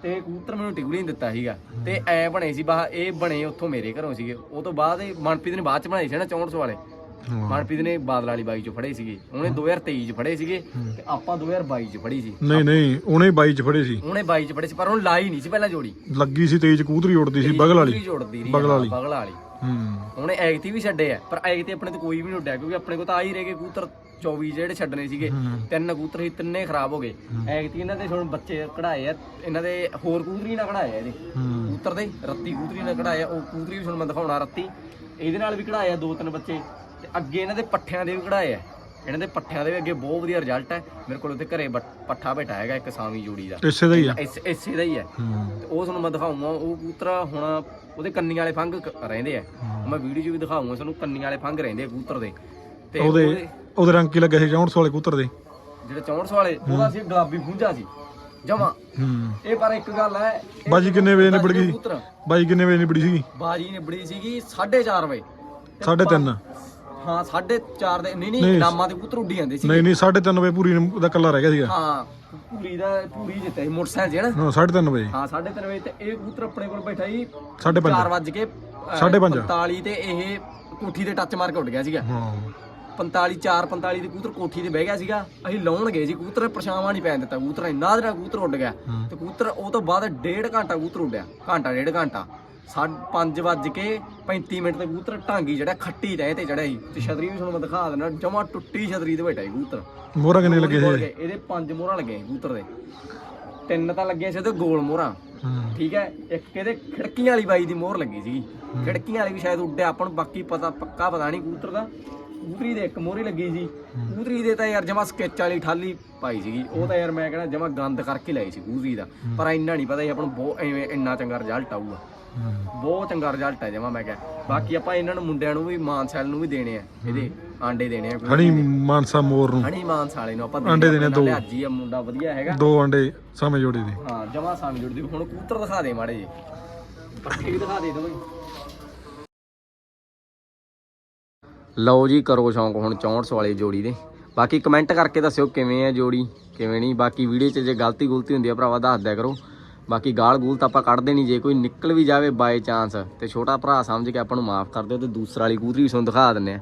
ਤੇ ਕਬੂਤਰ ਮੈਨੂੰ ਟਿਗਲੀ ਨੇ ਦਿੱਤਾ ਸੀਗਾ। ਤੇ ਐ ਬਣੇ ਸੀ ਬਾਹ ਇਹ ਬਣੇ ਉੱਥੋਂ ਮੇਰੇ ਘਰੋਂ ਸੀਗੇ। ਉਹ ਤੋਂ ਬਾਅਦ ਇਹ ਮਨਪ੍ਰੀਤ ਨੇ ਬਾਅਦ ਚ ਬਣਾਏ ਸੀ ਨਾ 64 ਵਾਲੇ। ਮਨਪ੍ਰੀਤ ਨੇ ਬਾਦਲ ਵਾਲੀ ਬਾਈ ਚ ਫੜੇ ਸੀਗੇ। ਉਹਨੇ 2023 ਚ ਫੜੇ ਸੀਗੇ ਤੇ ਆਪਾਂ 2022 ਚ ਫੜੀ ਸੀ।
ਨਹੀਂ ਨਹੀਂ ਉਹਨੇ 22 ਚ ਫੜੇ ਸੀ।
ਉਹਨੇ 22 ਚ ਫੜੇ ਸੀ ਪਰ ਉਹਨੇ ਲਾਈ ਨਹੀਂ ਸੀ ਪਹਿਲਾਂ ਜੋੜੀ।
ਲੱਗੀ ਸੀ ਤੇਜ ਕਬੂਤਰੀ ਉੜਦੀ ਸੀ ਬਗਲ ਵਾਲੀ।
ਪੂਰੀ ਜੋੜਦੀ ਰਹੀ
ਬਗਲ
ਹਾਂ,
ਵਾਲੀ।
ਬਗਲ ਵਾਲੀ।
ਹੂੰ।
ਉਹਨੇ ਐਗਤੀ ਵੀ ਛੱਡੇ ਆ ਪਰ ਐਗਤੀ ਆਪਣੇ ਤੋਂ ਕੋਈ ਵੀ ਨਹੀਂ ਉੱਡਿਆ ਕਿਉਂਕਿ ਆਪਣੇ ਕੋਲ ਤਾਂ ਆ ਹੀ ਰਹਿ ਗਏ ਕਬੂਤਰ 24 ਜਿਹੜੇ ਛੱਡਣੇ ਸੀਗੇ
ਹੂੰ।
ਤਿੰਨ ਕਬੂਤਰ ਸੀ ਤਿੰਨੇ ਖਰਾਬ ਹੋ ਗਏ। ਐਗਤੀ ਇਹਨਾਂ ਦੇ ਹੁਣ ਬੱਚੇ ਕਢਾਏ ਆ ਇਹਨਾਂ ਦੇ ਹੋਰ ਕਬੂਤਰੀ ਨਾਲ ਕਢਾਏ ਆ ਇਹਦੇ।
ਹੂੰ।
ਕਬੂਤਰ ਦੇ ਰੱਤੀ ਕਬੂਤਰੀ ਨਾਲ ਕਢਾਏ ਆ ਉਹ ਕਬੂਤਰੀ ਵੀ ਤੁਹਾਨੂੰ ਮੈਂ ਦਿਖਾਉਣਾ ਰੱਤੀ। ਇਹਦੇ ਨਾਲ ਵੀ ਕਢਾਏ ਆ ਦੋ ਤਿੰਨ ਬੱਚੇ। ਤੇ ਅੱਗੇ ਇਹਨਾਂ ਦੇ ਪੱਠਿਆਂ ਦੇ ਵੀ ਕਢਾਏ ਆ। ਇਹਨਾਂ ਦੇ ਪੱਠਿਆਂ ਦੇ ਵੀ ਅੱਗੇ ਬਹੁਤ ਵਧੀਆ ਰਿਜ਼ਲਟ ਹੈ ਮੇਰੇ ਕੋਲ ਉੱਥੇ ਘਰੇ ਬੱਟ- ਪੱਠਾ ਬੈਠਾ ਹੈਗਾ ਇੱਕ ਸਾਵੀਂ ਜੋੜੀ ਦਾ।
ਇਸੇ ਦਾ ਹੀ ਆ?
ਇਸ ਇਸੇ ਦਾ ਹੀ ਹੈ
ਹੂੰ।
ਤੇ ਉਹ ਤੁਹਾਨੂੰ ਮੈਂ ਦਿਖਾਉਂਗਾ। ਉਹ ਕਬੂਤਰ ਹੁਣ ਉਹਦੇ ਕੰਨੀਆਂ ਵਾਲੇ ਫੰਗ ਕ- ਰਹਿੰਦੇ ਆ। ਉਹ ਮੈਂ ਵੀਡੀਓ 'ਚ ਵੀ ਦਿਖਾਉਂਗਾ ਤੁਹਾਨੂੰ ਕੰਨੀਆਂ ਵਾਲੇ ਫੰਗ ਰਹਿੰਦੇ ਆ ਕਬੂਤਰ ਦੇ। ਤੇ
ਉਹਦੇ
ਉਹਦੇ
ਉਹਦੇ ਰੰਗ ਕੀ ਲੱਗੇ ਸੀ? 64 ਵਾਲੇ ਕਬੂਤਰ ਦੇ।
ਜਿਹੜੇ 64 ਵਾਲੇ ਉਹਦਾ ਸੀ ਗੁਲਾਬੀ ਖੁੰਝਾ ਸੀ। ਜਮਾ।
ਹੂੰ।
ਇਹ ਪਰ ਇੱਕ ਗੱਲ ਹੈ ਇਹ
ਬਾਜੀ ਕਿੰਨੇ ਵਜੇ ਨਿਬੜ ਗਈ?
ਕਬੂਤਰ?
ਬਾਈ ਕਿੰਨੇ ਵਜੇ ਨਿਬੜੀ ਸੀਗੀ?
ਬਾਜੀ ਨਿਬੜੀ ਸੀਗੀ 4:30 ਵਜੇ। ਤੇ
ਸਾਢੇ ਤਿੰਨ।
ਹਾਂ 4:30 ਦੇ ਨਹੀਂ ਨਹੀਂ
ਨਹੀਂ।
ਨਾਮਾਂ ਦੇ ਕਬੂਤਰ ਉੱਡੀ ਜਾਂਦੇ ਸੀ
ਨਹੀਂ ਨਹੀਂ 3:30 ਵਜੇ ਪੂਰੀ ਨੂੰ- ਦਾ ਕੱਲਾ ਰਹਿ ਗਿਆ ਸੀਗਾ।
ਹਾਂ ਪੂਰੀ ਦਾ ਪੂਰੀ ਜਿੱਤੇ ਸੀ ਮੋਟਰਸਾਈਕਲ ਜਿਹੜਾ।
ਹਾਂ 3:30 ਵਜੇ।
ਹਾਂ 3:30 ਵਜੇ ਤੇ ਇਹ ਕਬੂਤਰ ਆਪਣੇ ਕੋਲ ਬੈਠਾ ਸੀ।
5:30
4 ਵਜ ਕੇ
ਸਾਢੇ ਪੰਜ।
45 ਤੇ ਇਹ ਕੋਠੀ ਤੇ ਟੱਚ ਮਾਰ ਕੇ ਉੱਡ ਗਿਆ ਸੀਗਾ।
ਹਾਂ।
45 4 45 ਦੇ ਕਬੂਤਰ ਕੋਠੀ ਤੇ ਬਹਿ ਗਿਆ ਸੀਗਾ। ਅਸੀਂ ਲਾਉਣ ਗਏ ਸੀ ਕਬੂਤਰ ਪਰਛਾਵਾਂ ਨਹੀਂ ਪੈਣ ਦਿੱਤਾ। ਕਬੂਤਰ ਇੰਨਾ ਦੇ ਨਾਲ ਕਬੂਤਰ ਉੱਡ ਗਿਆ।
ਹੂੰ।
ਤੇ ਕਬੂਤਰ ਉਹ ਤੋਂ ਬਾਅਦ ਡੇਢ ਘੰਟਾ ਕਬੂਤਰ ਉੱਡਿਆ। ਘੰਟਾ ਡੇਢ ਘੰਟਾ। 5 ਵੱਜ ਕੇ 35 ਮਿੰਟ ਤੇ ਕਬੂਤਰ ਢਾਂਗੀ ਜਿਹੜਾ ਖੱਟੀ ਰਹੇ ਤੇ ਚੜਿਆ ਸੀ। ਤੇ ਛਤਰੀ ਵੀ ਤੁਹਾਨੂੰ ਮੈਂ ਦਿਖਾ ਦੇਣਾ ਜਮਾ ਟੁੱਟੀ ਛਤਰੀ ਤੇ ਬੈਠਾ ਸੀ ਕਬੂਤਰ।
ਮੋਹਰਾਂ ਕਿੰਨੇ ਲੱਗੇ ਸੀ?
ਇਹਦੇ ਪੰਜ ਮੋਹਰਾਂ ਲੱਗੀਆਂ ਸੀ ਕਬੂਤਰ ਦੇ। ਤਿੰਨ ਤਾਂ ਲੱਗੀਆਂ ਸੀ ਤੇ ਗੋਲ ਮੋਹਰਾਂ। ਠੀਕ ਹੈ ਇੱਕ ਇਹਦੇ ਖਿੜਕੀਆਂ ਵਾਲੀ ਬਾਈ ਦੀ ਮੋਹਰ ਲੱਗੀ ਸੀਗੀ। ਖਿੜਕੀਆਂ ਵਾਲੀ ਵੀ ਸ਼ਾਇਦ ਉੱਡਿਆ ਆਪਾਂ ਨੂੰ ਬਾਕੀ ਪਤਾ ਪੱਕਾ ਪਤਾ ਨਹੀਂ ਕਬੂਤਰ ਦਾ। ਕਬੂਤਰੀ ਦੇ ਇੱਕ ਮੋਹਰੀ ਲੱਗੀ ਸੀ। ਕਬੂਤਰੀ ਦੇ ਤਾਂ ਯਾਰ ਜਮਾ ਸਕੈਚ ਵਾਲੀ ਠਾਲੀ ਪਾਈ ਸੀਗੀ। ਉਹ ਤਾਂ ਯਾਰ ਮੈਂ ਕਹਿੰਦਾ ਜਮਾ ਗੰਦ ਕਰਕੇ ਲਾਈ ਸੀ ਕਬੂਤਰੀ ਦਾ। ਪਰ ਇੰਨਾ ਨਹੀਂ ਪਤਾ ਸੀ ਆਪਾਂ ਨੂੰ ਬਹੁਤ ਐਵੇਂ ਇੰਨਾ ਚੰਗਾ ਰਿਜ਼ਲਟ ਆਊਗਾ। ਬਹੁਤ ਚੰਗਾ ਰਿਜ਼ਲਟ ਹੈ ਜਮਾ ਮੈਂ ਕਿਹਾ। ਬਾਕੀ ਆਪਾਂ ਇਹਨਾਂ ਨੂੰ ਮੁੰਡਿਆਂ ਨੂੰ ਵੀ ਮਾਨਸੈਲ ਨੂੰ ਵੀ ਦੇਣੇ ਆ। ਇਹਦੇ ਆਂਡੇ ਦੇਣੇ ਆ
ਹਣੀ ਮਾਨਸਾ ਮੋਰ ਨੂੰ।
ਹਣੀ ਮਾਨਸ ਵਾਲੇ ਨੂੰ ਆਪਾਂ
ਆਂਡੇ ਦੇਣੇ ਦੋ।
ਲਿਆਜੀ ਆ ਮੁੰਡਾ ਵਧੀਆ ਹੈਗਾ।
ਦੋ ਅੰਡੇ ਸਾਵੇਂ ਜੋੜੀ ਦੇ।
ਹਾਂ ਜਮਾ ਸਾਮ ਜੁੜਦੀ ਹੁਣ ਕਬੂਤਰ ਦਿਖਾ ਦੇ ਮਾੜੇ ਜੀ ਪੱਠੇ ਵੀ ਦਿਖਾ ਦੇ ਦੋ ਲਓ ਜੀ ਕਰੋ ਸ਼ੌਂਕ ਹੁਣ 64 ਵਾਲੀ ਜੋੜੀ ਦੇ। ਬਾਕੀ ਕਮੈਂਟ ਕਰਕੇ ਦੱਸਿਓ ਕਿਵੇਂ ਹੈ ਜੋੜੀ ਕਿਵੇਂ ਨਹੀਂ। ਬਾਕੀ ਵੀਡੀਓ 'ਚ ਜੇ ਗਲਤੀ ਗੁਲਤੀ ਹੁੰਦੀ ਆ ਭਰਾਵਾ ਦੱਸ ਦਿਆ ਕਰੋ। ਬਾਕੀ ਗਾਲ ਗੂਲ ਤਾਂ ਆਪਾਂ ਕੱਢਦੇ ਨਹੀਂ, ਜੇ ਕੋਈ ਨਿਕਲ ਵੀ ਜਾਵੇ ਬਾਈ ਚਾਂਸ ਤੇ ਛੋਟਾ ਭਰਾ ਸਮਝ ਕੇ ਆਪਾਂ ਨੂੰ ਮਾਫ ਕਰ ਦਿਓ ਤੇ ਦੂਸਰਾ ਵਾਲੀ ਕੂਤਰੀ ਵੀ ਤੁਹਾਨੂੰ ਦਿਖਾ ਦਿੰਨੇ ਆ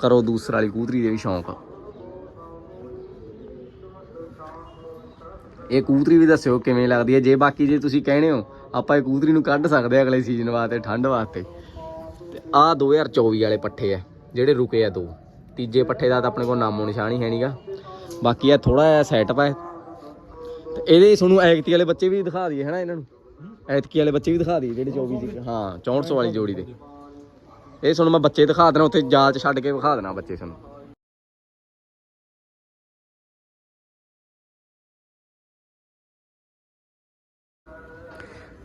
ਕਰੋ ਦੂਸਰਾ ਵਾਲੀ ਕੂਤਰੀ ਦੇ ਵੀ ਸ਼ੌਂਕ। ਇਹ ਕੂਤਰੀ ਵੀ ਦੱਸਿਓ ਕਿਵੇਂ ਲੱਗਦੀ ਹੈ, ਜੇ ਬਾਕੀ ਜੇ ਤੁਸੀਂ ਕਹਿਣੇ ਹੋ, ਆਪਾਂ ਇਹ ਕੂਤਰੀ ਨੂੰ ਕੱਢ ਸਕਦੇ ਆ ਅਗਲੇ ਸੀਜ਼ਨ ਵਾਸਤੇ, ਠੰਡ ਵਾਸਤੇ। ਤੇ ਆ 2024 ਵਾਲੇ ਪੱਠੇ ਆ, ਜਿਹੜੇ ਰੁਕੇ ਆ ਦੋ। ਤੀਜੇ ਪੱਠੇ ਦਾ ਤਾਂ ਆਪਣੇ ਕੋਲ ਨਾਮੋ ਨਿਸ਼ਾਨ ਹੀ ਹੈ ਨਹੀਂਗਾ ਬਾਕੀ ਆ ਥੋੜਾ ਜਿਹਾ ਸੈਟਅਪ ਹੈ ਤੇ ਇਹਦੇ ਤੁਹਾਨੂੰ ਐਗਤੀ ਵਾਲੇ ਬੱਚੇ ਵੀ ਦਿਖਾ ਦਈਏ, ਹੈਨਾ ਇਹਨਾਂ ਨੂੰ? ਐਤਕੀ ਵਾਲੇ ਬੱਚੇ ਵੀ ਦਿਖਾ ਦਈਏ ਜਿਹੜੇ 24 ਦੀ ਹਾਂ 6400 ਵਾਲੀ ਜੋੜੀ ਦੇ। ਇਹ ਤੁਹਾਨੂੰ ਮੈਂ ਬੱਚੇ ਦਿਖਾ ਦੇਣਾ, ਉੱਥੇ ਜਾਂਚ ਛੱਡ ਕੇ ਵਿਖਾ ਦੇਣਾ ਬੱਚੇ ਤੁਹਾਨੂੰ।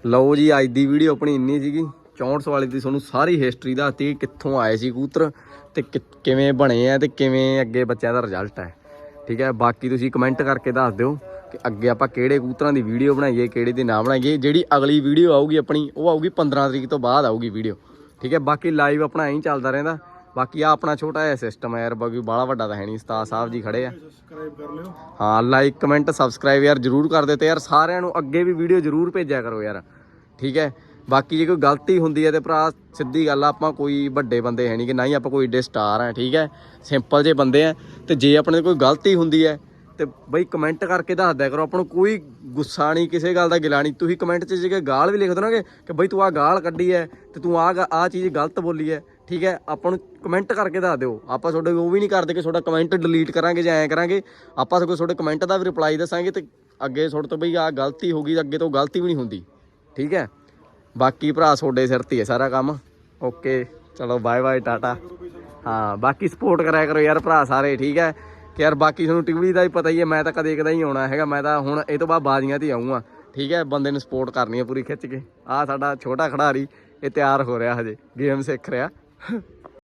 ਲਓ ਜੀ, ਅੱਜ ਦੀ ਵੀਡੀਓ ਆਪਣੀ ਇੰਨੀ ਸੀਗੀ। 64 ਵਾਲੀ ਦੀ ਤੁਹਾਨੂੰ ਸਾਰੀ ਹਿਸਟਰੀ ਦਾ ਕਿੱਥੋਂ ਆਏ ਸੀ ਕਬੂਤਰ ਤੇ ਕਿਵੇਂ ਬਣੇ ਆ ਤੇ ਕਿਵੇਂ ਅੱਗੇ ਬੱਚਿਆਂ ਦਾ ਰਿਜ਼ਲਟ ਹੈ। ਠੀਕ ਹੈ, ਬਾਕੀ ਤੁਸੀਂ ਕਮੈਂਟ ਕਰਕੇ ਦੱਸ ਦਿਓ। ਕਿ ਅੱਗੇ ਆਪਾਂ ਕਿਹੜੇ ਕਬੂਤਰਾਂ ਦੀ ਵੀਡੀਓ ਬਣਾਈਏ ਕਿਹੜੇ ਦੀ ਨਾ ਬਣਾਈਏ ਜਿਹੜੀ ਅਗਲੀ ਵੀਡੀਓ ਆਊਗੀ ਆਪਣੀ ਉਹ ਆਊਗੀ 15 ਤਰੀਕ ਤੋਂ ਬਾਅਦ ਆਊਗੀ ਵੀਡੀਓ। ਠੀਕ ਹੈ ਬਾਕੀ ਲਾਈਵ ਆਪਣਾ ਐਂ ਹੀ ਚੱਲਦਾ ਰਹਿੰਦਾ। ਬਾਕੀ ਆ ਆਪਣਾ ਛੋਟਾ ਜਿਹਾ ਸਿਸਟਮ ਹੈ ਯਾਰ ਬਾਕੀ ਬਾਲਾ ਵੱਡਾ ਤਾਂ ਹੈ ਨਹੀਂ ਉਸਤਾਦ ਸਾਹਿਬ ਜੀ ਖੜੇ ਆ। ਹਾਂ ਲਾਈਕ ਕਮੈਂਟ ਸਬਸਕ੍ਰਾਈਬ ਯਾਰ ਜਰੂਰ ਕਰ ਦਿਓ ਤੇ ਯਾਰ ਸਾਰਿਆਂ ਨੂੰ ਅੱਗੇ ਵੀ ਵੀਡੀਓ ਜਰੂਰ ਭੇਜਿਆ ਕਰੋ ਯਾਰ। ਠੀਕ ਹੈ ਬਾਕੀ ਜੇ ਕੋਈ ਗਲਤੀ ਹੁੰਦੀ ਹੈ ਤੇ ਭਰਾ ਸਿੱਧੀ ਗੱਲ ਆ ਆਪਾਂ ਕੋਈ ਵੱਡੇ ਬੰਦੇ ਹੈ ਨਹੀਂ ਕਿ ਨਹੀਂ ਆਪਾਂ ਕੋਈ ਏਡੇ ਸਟਾਰ ਆ ਠੀਕ ਹੈ। ਸਿੰਪਲ ਜੇ ਬੰਦੇ ਆ ਤੇ ਜੇ ਆਪਣੇ ਕੋਈ ਗਲਤੀ ਹੁੰਦੀ ਹੈ ਤੇ ਬਈ ਕਮੈਂਟ ਕਰਕੇ ਦੱਸ ਦਿਆ ਕਰੋ, ਆਪਾਂ ਨੂੰ ਕੋਈ ਗੁੱਸਾ ਨਹੀਂ, ਕਿਸੇ ਗੱਲ ਦਾ ਗਿਲਾ ਨਹੀਂ। ਤੁਸੀਂ ਕਮੈਂਟ 'ਚ ਜੇ ਗਾਲ ਵੀ ਲਿਖ ਦੋ ਨਾ ਕਿ ਬਈ ਤੂੰ ਆ ਗਾਲ ਕੱਢੀ ਹੈ ਤੇ ਤੂੰ ਆ ਆ ਚੀਜ਼ ਗਲਤ ਬੋਲੀ ਹੈ ਠੀਕ ਹੈ ਆਪਾਂ ਨੂੰ ਕਮੈਂਟ ਕਰਕੇ ਦੱਸ ਦਿਓ। ਆਪਾਂ ਤੁਹਾਡੇ ਉਹ ਵੀ ਨਹੀਂ ਕਰਦੇ ਕਿ ਤੁਹਾਡਾ ਕਮੈਂਟ ਡਿਲੀਟ ਕਰਾਂਗੇ ਜਾਂ ਐਂ ਕਰਾਂਗੇ। ਆਪਾਂ ਸਗੋਂ ਤੁਹਾਡੇ ਕਮੈਂਟ ਦਾ ਵੀ ਰਿਪਲਾਈ ਦੱਸਾਂਗੇ ਤੇ ਅੱਗੇ ਤੁਹਾਡੇ ਤੋਂ ਬਈ ਆ ਗਲਤੀ ਹੋ ਗਈ, ਅੱਗੇ ਤੋਂ ਗਲਤੀ ਵੀ ਨਹੀਂ ਹੁੰਦੀ, ਠੀਕ ਹੈ ਬਾਕੀ ਭਰਾ ਤੁਹਾਡੇ ਸਿਰ ਤੇ ਹੀ ਹੈ ਸਾਰਾ ਕੰਮ। ਓਕੇ ਚਲੋ ਬਾਏ ਬਾਏ ਟਾਟਾ। ਹਾਂ, ਬਾਕੀ ਸਪੋਰਟ ਕਰਿਆ ਕਰੋ ਯਾਰ ਭਰਾ ਸਾਰੇ, ਠੀਕ ਹੈ ਯਾਰ ਬਾਕੀ ਤੁਹਾਨੂੰ ਟਿਵੜੀ ਦਾ ਹੀ ਪਤਾ ਹੀ ਹੈ, ਮੈਂ ਤਾਂ ਕਦੇ ਕਦਾ ਹੀ ਆਉਣਾ ਹੈਗਾ, ਮੈਂ ਤਾਂ ਹੁਣ ਇਹ ਤੋਂ ਬਾਅਦ ਬਾਜ਼ੀਆਂ ਤੇ ਹੀ ਆਉਂਗਾ ਠੀਕ ਹੈ, ਬੰਦੇ ਨੂੰ ਸਪੋਰਟ ਕਰਨੀ ਹੈ ਪੂਰੀ ਖਿੱਚ ਕੇ। ਆ ਸਾਡਾ ਛੋਟਾ ਖਿਡਾਰੀ ਇਹ ਤਿਆਰ ਹੋ ਰਿਹਾ ਹਜੇ ਗੇਮ ਸਿੱਖ ਰਿਹਾ।